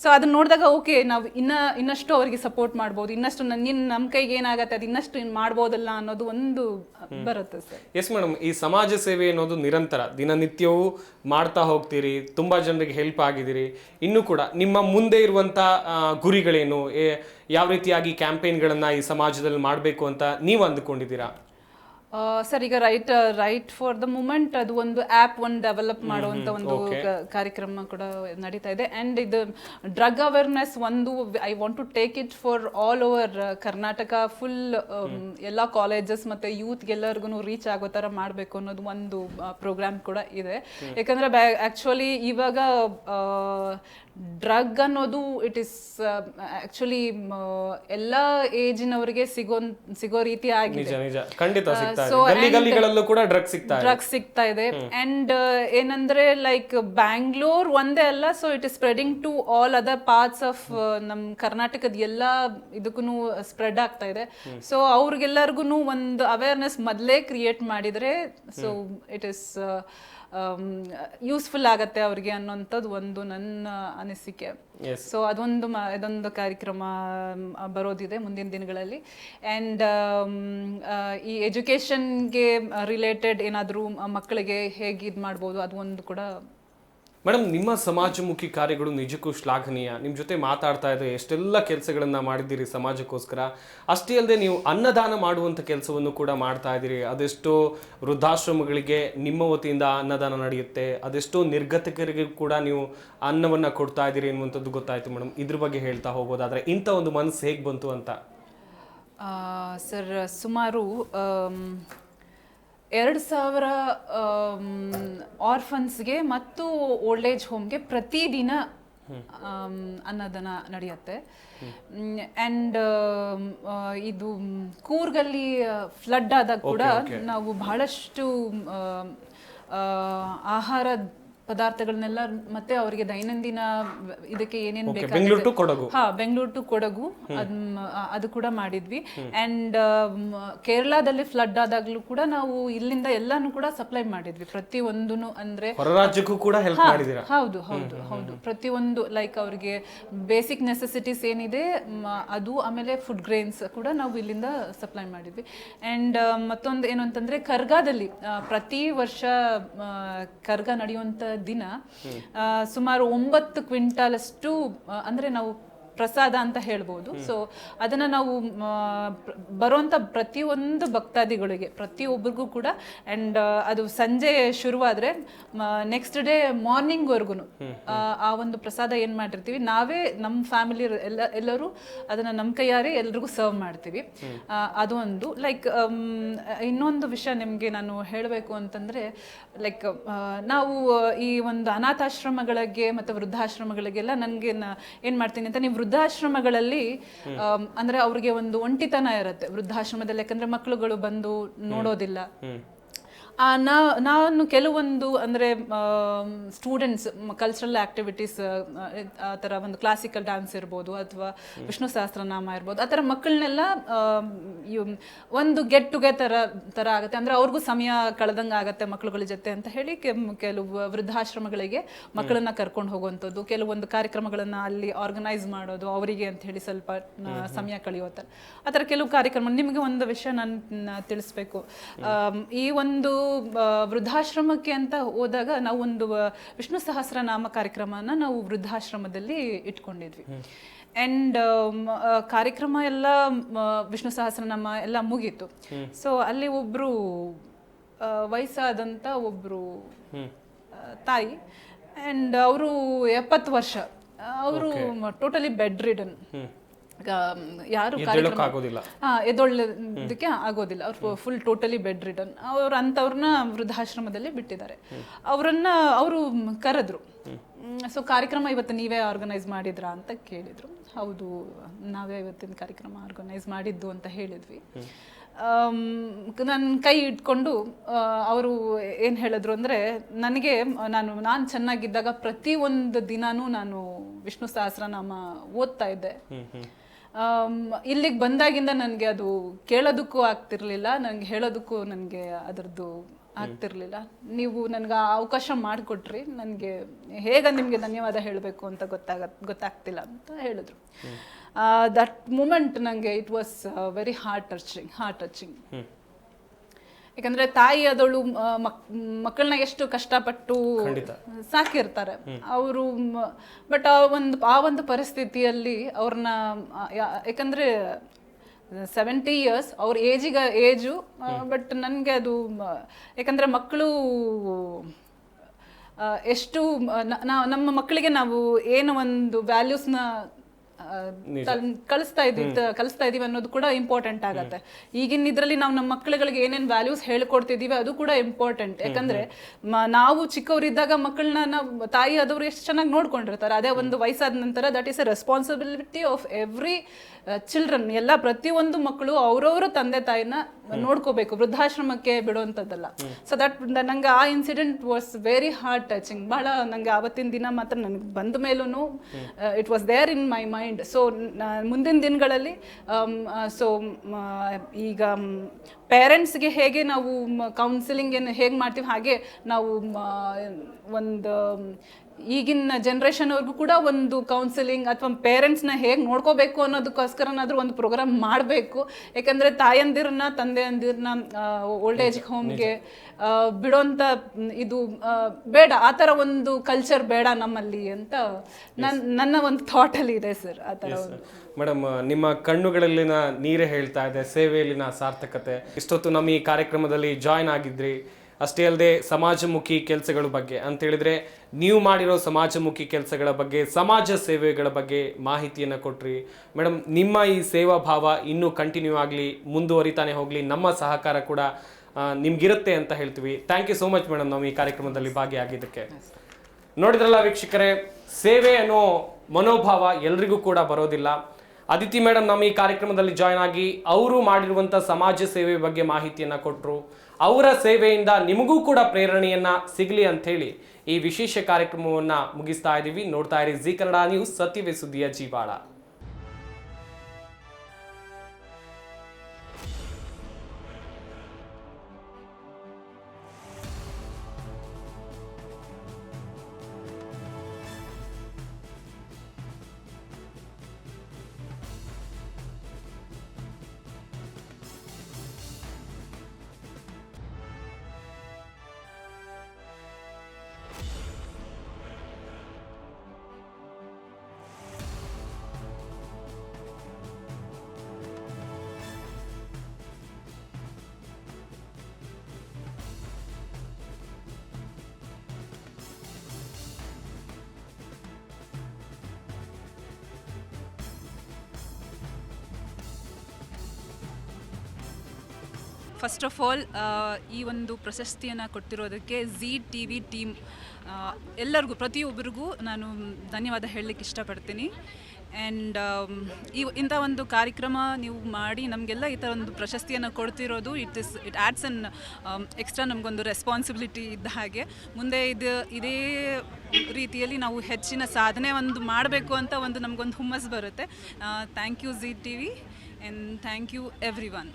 Speaker 4: ಸೊ ಅದನ್ನ ನೋಡಿದಾಗ ಓಕೆ ನಾವು ಇನ್ನ ಇನ್ನಷ್ಟು ಅವರಿಗೆ ಸಪೋರ್ಟ್ ಮಾಡ್ಬೋದು ಇನ್ನಷ್ಟು ನಿನ್ನ ನಿನ್ ನಮ್ಮ ಕೈಗೆ ಏನಾಗತ್ತೆ ಅದು ಇನ್ನಷ್ಟು ಇನ್ ಮಾಡ್ಬೋದಲ್ಲ ಅನ್ನೋದು ಒಂದು ಬರುತ್ತೆ ಸರ್.
Speaker 2: ಎಸ್ ಮೇಡಮ್ ಈ ಸಮಾಜ ಸೇವೆ ಅನ್ನೋದು ನಿರಂತರ. ದಿನನಿತ್ಯವೂ ಮಾಡ್ತಾ ಹೋಗ್ತೀರಿ, ತುಂಬಾ ಜನರಿಗೆ ಹೆಲ್ಪ್ ಆಗಿದ್ದೀರಿ. ಇನ್ನು ಕೂಡ ನಿಮ್ಮ ಮುಂದೆ ಇರುವಂಥ ಗುರಿಗಳೇನು? ಯಾವ ರೀತಿಯಾಗಿ ಕ್ಯಾಂಪೇನ್ಗಳನ್ನು ಈ ಸಮಾಜದಲ್ಲಿ ಮಾಡಬೇಕು ಅಂತ ನೀವು ಅಂದುಕೊಂಡಿದ್ದೀರಾ?
Speaker 4: ಸರ್ ಈಗ right right for the moment ಅದು ಒಂದು ಆ್ಯಪ್ ಒಂದು ಡೆವಲಪ್ ಮಾಡುವಂಥ ಒಂದು ಕಾರ್ಯಕ್ರಮ ಕೂಡ ನಡೀತಾ ಇದೆ. ಅಂಡ್ ಇದು ಡ್ರಗ್ ಅವೇರ್ನೆಸ್ ಒಂದು I want to take it for all over Karnataka full ಎಲ್ಲ ಕಾಲೇಜಸ್ ಮತ್ತೆ ಯೂತ್ ಎಲ್ಲರಿಗೂ ರೀಚ್ ಆಗೋ ಥರ ಮಾಡಬೇಕು ಅನ್ನೋದು ಒಂದು ಪ್ರೋಗ್ರಾಮ್ ಕೂಡ ಇದೆ. ಯಾಕಂದ್ರೆ ಆ್ಯಕ್ಚುಲಿ ಇವಾಗ ಡ್ರಗ್ ಅನ್ನೋದು ಇಟ್ ಇಸ್ ಆ್ಯಕ್ಚುಲಿ ಎಲ್ಲ ಏಜಿನವರಿಗೆ ಸಿಗೋ ಸಿಗೋ ರೀತಿ ಆಗಿದೆ.
Speaker 2: ಖಂಡಿತ ಸಿಗ್ತಾ ಇದೆ. ಗಲ್ಲಿ ಗಲ್ಲಿಗಳಲ್ಲೂ ಕೂಡ ಡ್ರಗ್ ಸಿಗ್ತಾ ಇದೆ.
Speaker 4: ಡ್ರಗ್ಸ್ ಸಿಗ್ತಾ ಇದೆ. ಅಂಡ್ ಏನಂದ್ರೆ ಲೈಕ್ ಬ್ಯಾಂಗ್ಳೂರ್ ಒಂದೇ ಅಲ್ಲ so it is spreading to all other parts of ನಮ್ ಕರ್ನಾಟಕದ ಎಲ್ಲ ಇದಕ್ಕೂ ಸ್ಪ್ರೆಡ್ ಆಗ್ತಾ ಇದೆ. ಸೊ ಅವ್ರಿಗೆಲ್ಲರಿಗೂ ಒಂದು ಅವೇರ್ನೆಸ್ ಮೊದಲೇ ಕ್ರಿಯೇಟ್ ಮಾಡಿದ್ರೆ ಸೊ ಇಟ್ ಇಸ್ ಯೂಸ್ಫುಲ್ ಆಗತ್ತೆ ಅವ್ರಿಗೆ ಅನ್ನೋಂಥದ್ದು ಒಂದು ನನ್ನ ಅನಿಸಿಕೆ. ಸೊ ಅದೊಂದು ಮ ಇದೊಂದು ಕಾರ್ಯಕ್ರಮ ಬರೋದಿದೆ ಮುಂದಿನ ದಿನಗಳಲ್ಲಿ. ಆ್ಯಂಡ್ ಈ ಎಜುಕೇಷನ್ಗೆ ರಿಲೇಟೆಡ್ ಏನಾದರೂ ಮಕ್ಕಳಿಗೆ ಹೇಗೆ ಇದು ಮಾಡ್ಬೋದು ಅದು ಒಂದು ಕೂಡ
Speaker 2: ಮೇಡಮ್, ನಿಮ್ಮ ಸಮಾಜಮುಖಿ ಕಾರ್ಯಗಳು ನಿಜಕ್ಕೂ ಶ್ಲಾಘನೀಯ. ನಿಮ್ಮ ಜೊತೆ ಮಾತಾಡ್ತಾ ಇದ್ದೆ ಎಷ್ಟೆಲ್ಲ ಕೆಲಸಗಳನ್ನು ಮಾಡಿದ್ದೀರಿ ಸಮಾಜಕ್ಕೋಸ್ಕರ. ಅಷ್ಟೇ ಅಲ್ಲದೆ ನೀವು ಅನ್ನದಾನ ಮಾಡುವಂಥ ಕೆಲಸವನ್ನು ಕೂಡ ಮಾಡ್ತಾ ಇದ್ದೀರಿ. ಅದೆಷ್ಟೋ ವೃದ್ಧಾಶ್ರಮಗಳಿಗೆ ನಿಮ್ಮ ವತಿಯಿಂದ ಅನ್ನದಾನ ನಡೆಯುತ್ತೆ. ಅದೆಷ್ಟೋ ನಿರ್ಗತಿಕರಿಗೆ ಕೂಡ ನೀವು ಅನ್ನವನ್ನು ಕೊಡ್ತಾ ಇದ್ದೀರಿ ಅನ್ನುವಂಥದ್ದು ಗೊತ್ತಾಯಿತು ಮೇಡಮ್. ಇದ್ರ ಬಗ್ಗೆ ಹೇಳ್ತಾ ಹೋಗೋದಾದರೆ ಇಂಥ ಒಂದು ಮನಸ್ಸು ಹೇಗೆ ಬಂತು ಅಂತ.
Speaker 4: ಸರ್, ಸುಮಾರು ಎರಡು ಸಾವಿರ ಆರ್ಫನ್ಸ್ಗೆ ಮತ್ತು ಓಲ್ಡ್ ಏಜ್ ಹೋಮ್ಗೆ ಪ್ರತಿದಿನ ಅನ್ನೋದನ್ನ ಅನ್ನದಾನ ನಡೆಯುತ್ತೆ. ಆ್ಯಂಡ್ ಇದು ಕೂರ್ಗಲ್ಲಿ ಫ್ಲಡ್ ಆದಾಗ ಕೂಡ ನಾವು ಬಹಳಷ್ಟು ಆಹಾರದ ಆಹಾರ ಪದಾರ್ಥಗಳನ್ನೆಲ್ಲ ಮತ್ತೆ ಅವರಿಗೆ ದೈನಂದಿನ ಇದಕ್ಕೆ ಏನೇನು
Speaker 2: ಬೇಕಾಗುತ್ತೆ.
Speaker 4: ಹಾ ಬೆಂಗಳೂರು ಟು ಕೊಡಗು ಅದ್ ಅದು ಕೂಡ ಮಾಡಿದ್ವಿ. ಅಂಡ್ ಕೇರಳದಲ್ಲಿ ಫ್ಲಡ್ ಆದಾಗ್ಲೂ ಕೂಡ ನಾವು ಇಲ್ಲಿಂದ ಎಲ್ಲಾನು ಕೂಡ ಸಪ್ಲೈ ಮಾಡಿದ್ವಿ. ಪ್ರತಿ ಒಂದೂನು ಅಂದ್ರೆ
Speaker 2: ರಾಜ್ಯಕ್ಕೂ ಕೂಡ ಹೆಲ್ಪ್
Speaker 4: ಹೌದು ಹೌದು ಹೌದು. ಪ್ರತಿಯೊಂದು ಲೈಕ್ ಅವ್ರಿಗೆ ಬೇಸಿಕ್ ನೆಸೆಸಿಟೀಸ್ ಏನಿದೆ ಅದು ಆಮೇಲೆ ಫುಡ್ ಗ್ರೇನ್ಸ್ ಕೂಡ ನಾವು ಇಲ್ಲಿಂದ ಸಪ್ಲೈ ಮಾಡಿದ್ವಿ. ಅಂಡ್ ಮತ್ತೊಂದು ಏನು ಅಂತಂದ್ರೆ ಕರ್ಗಾದಲ್ಲಿ ಪ್ರತಿ ವರ್ಷ ಕರ್ಗ ನಡೆಯುವಂತ ದಿನ ಸುಮಾರು ಒಂಬತ್ತು ಕ್ವಿಂಟಾಲ್ ಅಷ್ಟು ಆ, ಅಂದ್ರೆ ನಾವು ಪ್ರಸಾದ ಅಂತ ಹೇಳ್ಬೋದು. ಸೊ ಅದನ್ನ ನಾವು ಬರುವಂಥ ಪ್ರ- ಪ್ರತಿಯೊಂದು ಭಕ್ತಾದಿಗಳಿಗೆ ಪ್ರತಿಯೊಬ್ಬರಿಗೂ ಕೂಡ ಅಂಡ್ ಅದು ಸಂಜೆ ಶುರುವಾದ್ರೆ ನೆಕ್ಸ್ಟ್ ಡೇ ಮಾರ್ನಿಂಗ್ವರೆಗೂ ಆ ಒಂದು ಪ್ರಸಾದ ಏನು ಮಾಡಿರ್ತೀವಿ ನಾವೇ ನಮ್ಮ ಫ್ಯಾಮಿಲಿ ಎಲ್ಲ ಎಲ್ಲರೂ ಅದನ್ನ ನಮ್ಮ ಕೈಯಾರೆ ಎಲ್ರಿಗೂ ಸರ್ವ್ ಮಾಡ್ತೀವಿ. ಅದು ಒಂದು. ಲೈಕ್ ಇನ್ನೊಂದು ವಿಷಯ ನಿಮಗೆ ನಾನು ಹೇಳಬೇಕು ಅಂತಂದ್ರೆ ಲೈಕ್ ನಾವು ಈ ಒಂದು ಅನಾಥಾಶ್ರಮಗಳಿಗೆ ಮತ್ತು ವೃದ್ಧಾಶ್ರಮಗಳಿಗೆಲ್ಲ ನನಗೆ ಏನು ಮಾಡ್ತೀನಿ ಅಂತ ನೀವು ವೃದ್ಧಾಶ್ರಮಗಳಲ್ಲಿ ಅಂದ್ರೆ ಅವ್ರಿಗೆ ಒಂದು ಒಂಟಿತನ ಇರುತ್ತೆ. ವೃದ್ಧಾಶ್ರಮದಲ್ಲಿ ಯಾಕಂದ್ರೆ ಮಕ್ಕಳುಗಳು ಬಂದು ನೋಡೋದಿಲ್ಲ. ನಾ ನಾನು ಕೆಲವೊಂದು ಅಂದರೆ ಸ್ಟೂಡೆಂಟ್ಸ್ ಕಲ್ಚರಲ್ ಆ್ಯಕ್ಟಿವಿಟೀಸ್ ಆ ಥರ ಒಂದು ಕ್ಲಾಸಿಕಲ್ ಡ್ಯಾನ್ಸ್ ಇರ್ಬೋದು ಅಥವಾ ವಿಷ್ಣು ಸಹಸ್ರನಾಮ ಇರ್ಬೋದು ಆ ಥರ ಮಕ್ಕಳನ್ನೆಲ್ಲ ಒಂದು ಗೆಟ್ ಟುಗೆದರ್ ಥರ ಆಗುತ್ತೆ. ಅಂದರೆ ಅವ್ರಿಗೂ ಸಮಯ ಕಳೆದಂಗೆ ಆಗುತ್ತೆ ಮಕ್ಕಳುಗಳ ಜೊತೆ ಅಂತ ಹೇಳಿ ಕೆಲವು ವೃದ್ಧಾಶ್ರಮಗಳಿಗೆ ಮಕ್ಕಳನ್ನ ಕರ್ಕೊಂಡು ಹೋಗುವಂಥದ್ದು ಕೆಲವೊಂದು ಕಾರ್ಯಕ್ರಮಗಳನ್ನು ಅಲ್ಲಿ ಆರ್ಗನೈಸ್ ಮಾಡೋದು ಅವರಿಗೆ ಅಂತ ಹೇಳಿ ಸ್ವಲ್ಪ ಸಮಯ ಕಳೆಯೋ ಥರ ಆ ಥರ ಕೆಲವು ಕಾರ್ಯಕ್ರಮ ನಿಮಗೆ ಒಂದು ವಿಷಯ ನಾನು ತಿಳಿಸ್ಬೇಕು. ಈ ಒಂದು ವೃದ್ಧಾಶ್ರಮಕ್ಕೆ ಅಂತ ಹೋದಾಗ ನಾವು ಒಂದು ವಿಷ್ಣು ಸಹಸ್ರನಾಮ ಕಾರ್ಯಕ್ರಮನ ನಾವು ವೃದ್ಧಾಶ್ರಮದಲ್ಲಿ ಇಟ್ಕೊಂಡಿದ್ವಿ. ಅಂಡ್ ಕಾರ್ಯಕ್ರಮ ಎಲ್ಲ ವಿಷ್ಣು ಸಹಸ್ರನಾಮ ಎಲ್ಲ ಮುಗೀತು. ಸೊ ಅಲ್ಲಿ ಒಬ್ರು ಆ, ವಯಸ್ಸಾದಂಥ ಒಬ್ರು ತಾಯಿ ಅಂಡ್ ಅವರು ಎಪ್ಪತ್ತು ವರ್ಷ. ಅವರು ಟೋಟಲಿ ಬೆಡ್ ರಿಡನ್ ಯಾರು ಕಾರ್ಯಕ್ರಮ
Speaker 2: ಆಗೋದಿಲ್ಲ.
Speaker 4: ಎದೊಳ್ಳೋದಕ್ಕೆ ಆಗೋದಿಲ್ಲ. ಅವ್ರು ಫುಲ್ ಟೋಟಲಿ ಬೆಡ್ ರಿಟರ್ನ್ ಅವ್ರು ಅಂಥವ್ರನ್ನ ವೃದ್ಧಾಶ್ರಮದಲ್ಲಿ ಬಿಟ್ಟಿದ್ದಾರೆ. ಅವರನ್ನ ಅವರು ಕರೆದ್ರು. ಸೊ ಕಾರ್ಯಕ್ರಮ ಇವತ್ತು ನೀವೇ ಆರ್ಗನೈಸ್ ಮಾಡಿದ್ರಾ ಅಂತ ಕೇಳಿದ್ರು. ಹೌದು ನಾವೇ ಇವತ್ತಿನ ಕಾರ್ಯಕ್ರಮ ಆರ್ಗನೈಸ್ ಮಾಡಿದ್ದು ಅಂತ ಹೇಳಿದ್ವಿ. ನನ್ನ ಕೈ ಇಟ್ಕೊಂಡು ಅವರು ಏನು ಹೇಳಿದ್ರು ಅಂದರೆ ನನಗೆ ನಾನು ನಾನು ಚೆನ್ನಾಗಿದ್ದಾಗ ಪ್ರತಿ ಒಂದು ದಿನಾನೂ ನಾನು ವಿಷ್ಣು ಸಹಸ್ರನಾಮ ಓದ್ತಾ ಇದ್ದೆ. ಇಲ್ಲಿಗೆ ಬಂದಾಗಿಂದ ನನಗೆ ಅದು ಕೇಳೋದಕ್ಕೂ ಆಗ್ತಿರ್ಲಿಲ್ಲ ನನಗೆ ಹೇಳೋದಕ್ಕೂ ನನಗೆ ಅದರದ್ದು ಆಗ್ತಿರ್ಲಿಲ್ಲ. ನೀವು ನನಗೆ ಆ ಅವಕಾಶ ಮಾಡಿಕೊಟ್ರಿ ನನಗೆ ಹೇಗೆ ನಿಮಗೆ ಧನ್ಯವಾದ ಹೇಳಬೇಕು ಅಂತ ಗೊತ್ತಾಗ ಗೊತ್ತಾಗ್ತಿಲ್ಲ ಅಂತ ಹೇಳಿದ್ರು. ದಟ್ ಮೂಮೆಂಟ್ ನನಗೆ it was very heart touching heart touching ಯಾಕಂದ್ರೆ ತಾಯಿ ಅದಳು ಮಕ್ಕಳನ್ನ ಎಷ್ಟು ಕಷ್ಟಪಟ್ಟು ಸಾಕಿರ್ತಾರೆ. ಅವರು ಬಟ್ ಆ ಒಂದು ಆ ಒಂದು ಪರಿಸ್ಥಿತಿಯಲ್ಲಿ ಅವ್ರನ್ನ ಯಾಕಂದ್ರೆ ಸೆವೆಂಟಿ ಇಯರ್ಸ್ ಅವ್ರ ಏಜಿಗ ಏಜು ಬಟ್ ನನಗೆ ಅದು ಯಾಕಂದ್ರೆ ಮಕ್ಕಳು ಎಷ್ಟು ನಮ್ಮ ಮಕ್ಕಳಿಗೆ ನಾವು ಏನು ಒಂದು ವ್ಯಾಲ್ಯೂಸ್ನ ಕಳಿಸ್ತಾ ಇದ್ದಿದ್ದು ಕಲಿಸ್ತಾ ಇದೀವಿ ಅನ್ನೋದು ಕೂಡ ಇಂಪಾರ್ಟೆಂಟ್ ಆಗತ್ತೆ. ಈಗಿನ ಇದರಲ್ಲಿ ನಾವು ನಮ್ಮ ಮಕ್ಕಳುಗಳಿಗೆ ಏನೇನ್ ವ್ಯಾಲ್ಯೂಸ್ ಹೇಳ್ಕೊಡ್ತಿದೀವಿ ಅದು ಕೂಡ ಇಂಪಾರ್ಟೆಂಟ್ ಯಾಕಂದ್ರೆ ನಾವು ಚಿಕ್ಕವರಿದ್ದಾಗ ಮಕ್ಕಳನ್ನ ನಾವು ತಾಯಿ ಆದವರು ಎಷ್ಟು ಚೆನ್ನಾಗಿ ನೋಡ್ಕೊಂಡಿರ್ತಾರೆ. ಅದೇ ಒಂದು ವಯಸ್ಸಾದ ನಂತರ that is a responsibility of every children ಎಲ್ಲ ಪ್ರತಿಯೊಂದು ಮಕ್ಕಳು ಅವ್ರವ್ರ ತಂದೆ ತಾಯಿನ ನೋಡ್ಕೋಬೇಕು ವೃದ್ಧಾಶ್ರಮಕ್ಕೆ ಬಿಡುವಂಥದ್ದಲ್ಲ. ಸೊ ದಟ್ ನಂಗೆ ಆ incident was very heart touching ಬಹಳ ನಂಗೆ ಆವತ್ತಿನ ದಿನ ಮಾತ್ರ ನನಗೆ ಬಂದ ಮೇಲೂ it was there in my mind so ಮುಂದಿನ ದಿನಗಳಲ್ಲಿ ಸೊ ಈಗ ಪೇರೆಂಟ್ಸ್ಗೆ ಹೇಗೆ ನಾವು ಕೌನ್ಸಿಲಿಂಗ್ ಏನು ಹೇಗೆ ಮಾಡ್ತೀವಿ ಹಾಗೆ ನಾವು ಒಂದು ಈಗಿನ ಜನ್ರೇಷನ್ ಅವ್ರಿಗೂ ಕೂಡ ಒಂದು ಕೌನ್ಸಿಲಿಂಗ್ ಅಥವಾ ಪೇರೆಂಟ್ಸ್ನ ಹೇಗೆ ನೋಡ್ಕೋಬೇಕು ಅನ್ನೋದಕ್ಕೋಸ್ಕರನಾದರೂ ಒಂದು ಪ್ರೋಗ್ರಾಮ್ ಮಾಡಬೇಕು. ಯಾಕಂದರೆ ತಾಯಂದಿರನ್ನ ತಂದೆಯಂದಿರನ್ನ ಓಲ್ಡ್ ಏಜ್ ಹೋಮ್ಗೆ ಬಿಡೋಂಥ ಇದು ಬೇಡ. ಆ ಥರ ಒಂದು ಕಲ್ಚರ್ ಬೇಡ ನಮ್ಮಲ್ಲಿ ಅಂತ ನನ್ನ ನನ್ನ ಒಂದು ಥಾಟಲ್ಲಿ ಇದೆ ಸರ್ ಆ ಥರ
Speaker 2: ಮೇಡಮ್ ನಿಮ್ಮ ಕಣ್ಣುಗಳಲ್ಲಿನ ನೀರೇ ಹೇಳ್ತಾ ಇದೆ ಸೇವೆಯಲ್ಲಿನ ಸಾರ್ಥಕತೆ. ಇಷ್ಟೊತ್ತು ನಮ್ಮ ಈ ಕಾರ್ಯಕ್ರಮದಲ್ಲಿ ಜಾಯ್ನ್ ಆಗಿದ್ರಿ. ಅಷ್ಟೇ ಅಲ್ಲದೆ ಸಮಾಜಮುಖಿ ಕೆಲಸಗಳ ಬಗ್ಗೆ ಅಂತ ಹೇಳಿದ್ರೆ ನೀವು ಮಾಡಿರೋ ಸಮಾಜಮುಖಿ ಕೆಲಸಗಳ ಬಗ್ಗೆ, ಸಮಾಜ ಸೇವೆಗಳ ಬಗ್ಗೆ ಮಾಹಿತಿಯನ್ನು ಕೊಟ್ರಿ. ಮೇಡಮ್ ನಿಮ್ಮ ಈ ಸೇವಾ ಭಾವ ಇನ್ನೂ ಕಂಟಿನ್ಯೂ ಆಗಲಿ, ಮುಂದುವರಿತಾನೆ ಹೋಗಲಿ, ನಮ್ಮ ಸಹಕಾರ ಕೂಡ ನಿಮ್ಗಿರುತ್ತೆ ಅಂತ ಹೇಳ್ತೀವಿ. Thank you so much madam ನಾವು ಈ ಕಾರ್ಯಕ್ರಮದಲ್ಲಿ ಭಾಗಿಯಾಗಿದ್ದಕ್ಕೆ. ನೋಡಿದ್ರಲ್ಲ ವೀಕ್ಷಕರೇ, ಸೇವೆ ಅನ್ನೋ ಮನೋಭಾವ ಎಲ್ರಿಗೂ ಕೂಡ ಬರೋದಿಲ್ಲ. ಅದಿತಿ ಮೇಡಮ್ ನಮ್ಮ ಈ ಕಾರ್ಯಕ್ರಮದಲ್ಲಿ ಜಾಯ್ನ್ ಆಗಿ, ಅವರು ಮಾಡಿರುವಂಥ ಸಮಾಜ ಸೇವೆ ಬಗ್ಗೆ ಮಾಹಿತಿಯನ್ನ ಕೊಟ್ಟರು ಅವರ ಸೇವೆಯಿಂದ ನಿಮಗೂ ಕೂಡ ಪ್ರೇರಣೆಯನ್ನ ಸಿಗಲಿ ಅಂತ ಹೇಳಿ ಈ ವಿಶೇಷ ಕಾರ್ಯಕ್ರಮವನ್ನು ಮುಗಿಸ್ತಾ ಇದ್ದೀವಿ ನೋಡ್ತಾ ಇರಿ ಜಿ ಕನ್ನಡ ನ್ಯೂಸ್, ಸತ್ಯವೇ ಸುದ್ದಿಯ ಜೀವಾಳ.
Speaker 4: ಫಸ್ಟ್ ಆಫ್ ಆಲ್ ಈ ಒಂದು ಪ್ರಶಸ್ತಿಯನ್ನು ಕೊಟ್ಟಿರೋದಕ್ಕೆ ಝೀ ಟಿ ವಿ ಟೀಮ್ ಎಲ್ಲರಿಗೂ, ಪ್ರತಿಯೊಬ್ಬರಿಗೂ ನಾನು ಧನ್ಯವಾದ ಹೇಳಲಿಕ್ಕೆ ಇಷ್ಟಪಡ್ತೀನಿ. ಆ್ಯಂಡ್ ಈ ಇಂಥ ಒಂದು ಕಾರ್ಯಕ್ರಮ ನೀವು ಮಾಡಿ ನಮಗೆಲ್ಲ ಈ ಥರ ಒಂದು ಪ್ರಶಸ್ತಿಯನ್ನು ಕೊಡ್ತಿರೋದು it is it adds an extra ನಮಗೊಂದು ರೆಸ್ಪಾನ್ಸಿಬಿಲಿಟಿ ಇದ್ದ ಹಾಗೆ. ಮುಂದೆ ಇದು, ಇದೇ ರೀತಿಯಲ್ಲಿ ನಾವು ಹೆಚ್ಚಿನ ಸಾಧನೆ ಒಂದು ಮಾಡಬೇಕು ಅಂತ ಒಂದು ನಮಗೊಂದು ಹುಮ್ಮಸ್ ಬರುತ್ತೆ. Thank you Zee T V and thank you everyone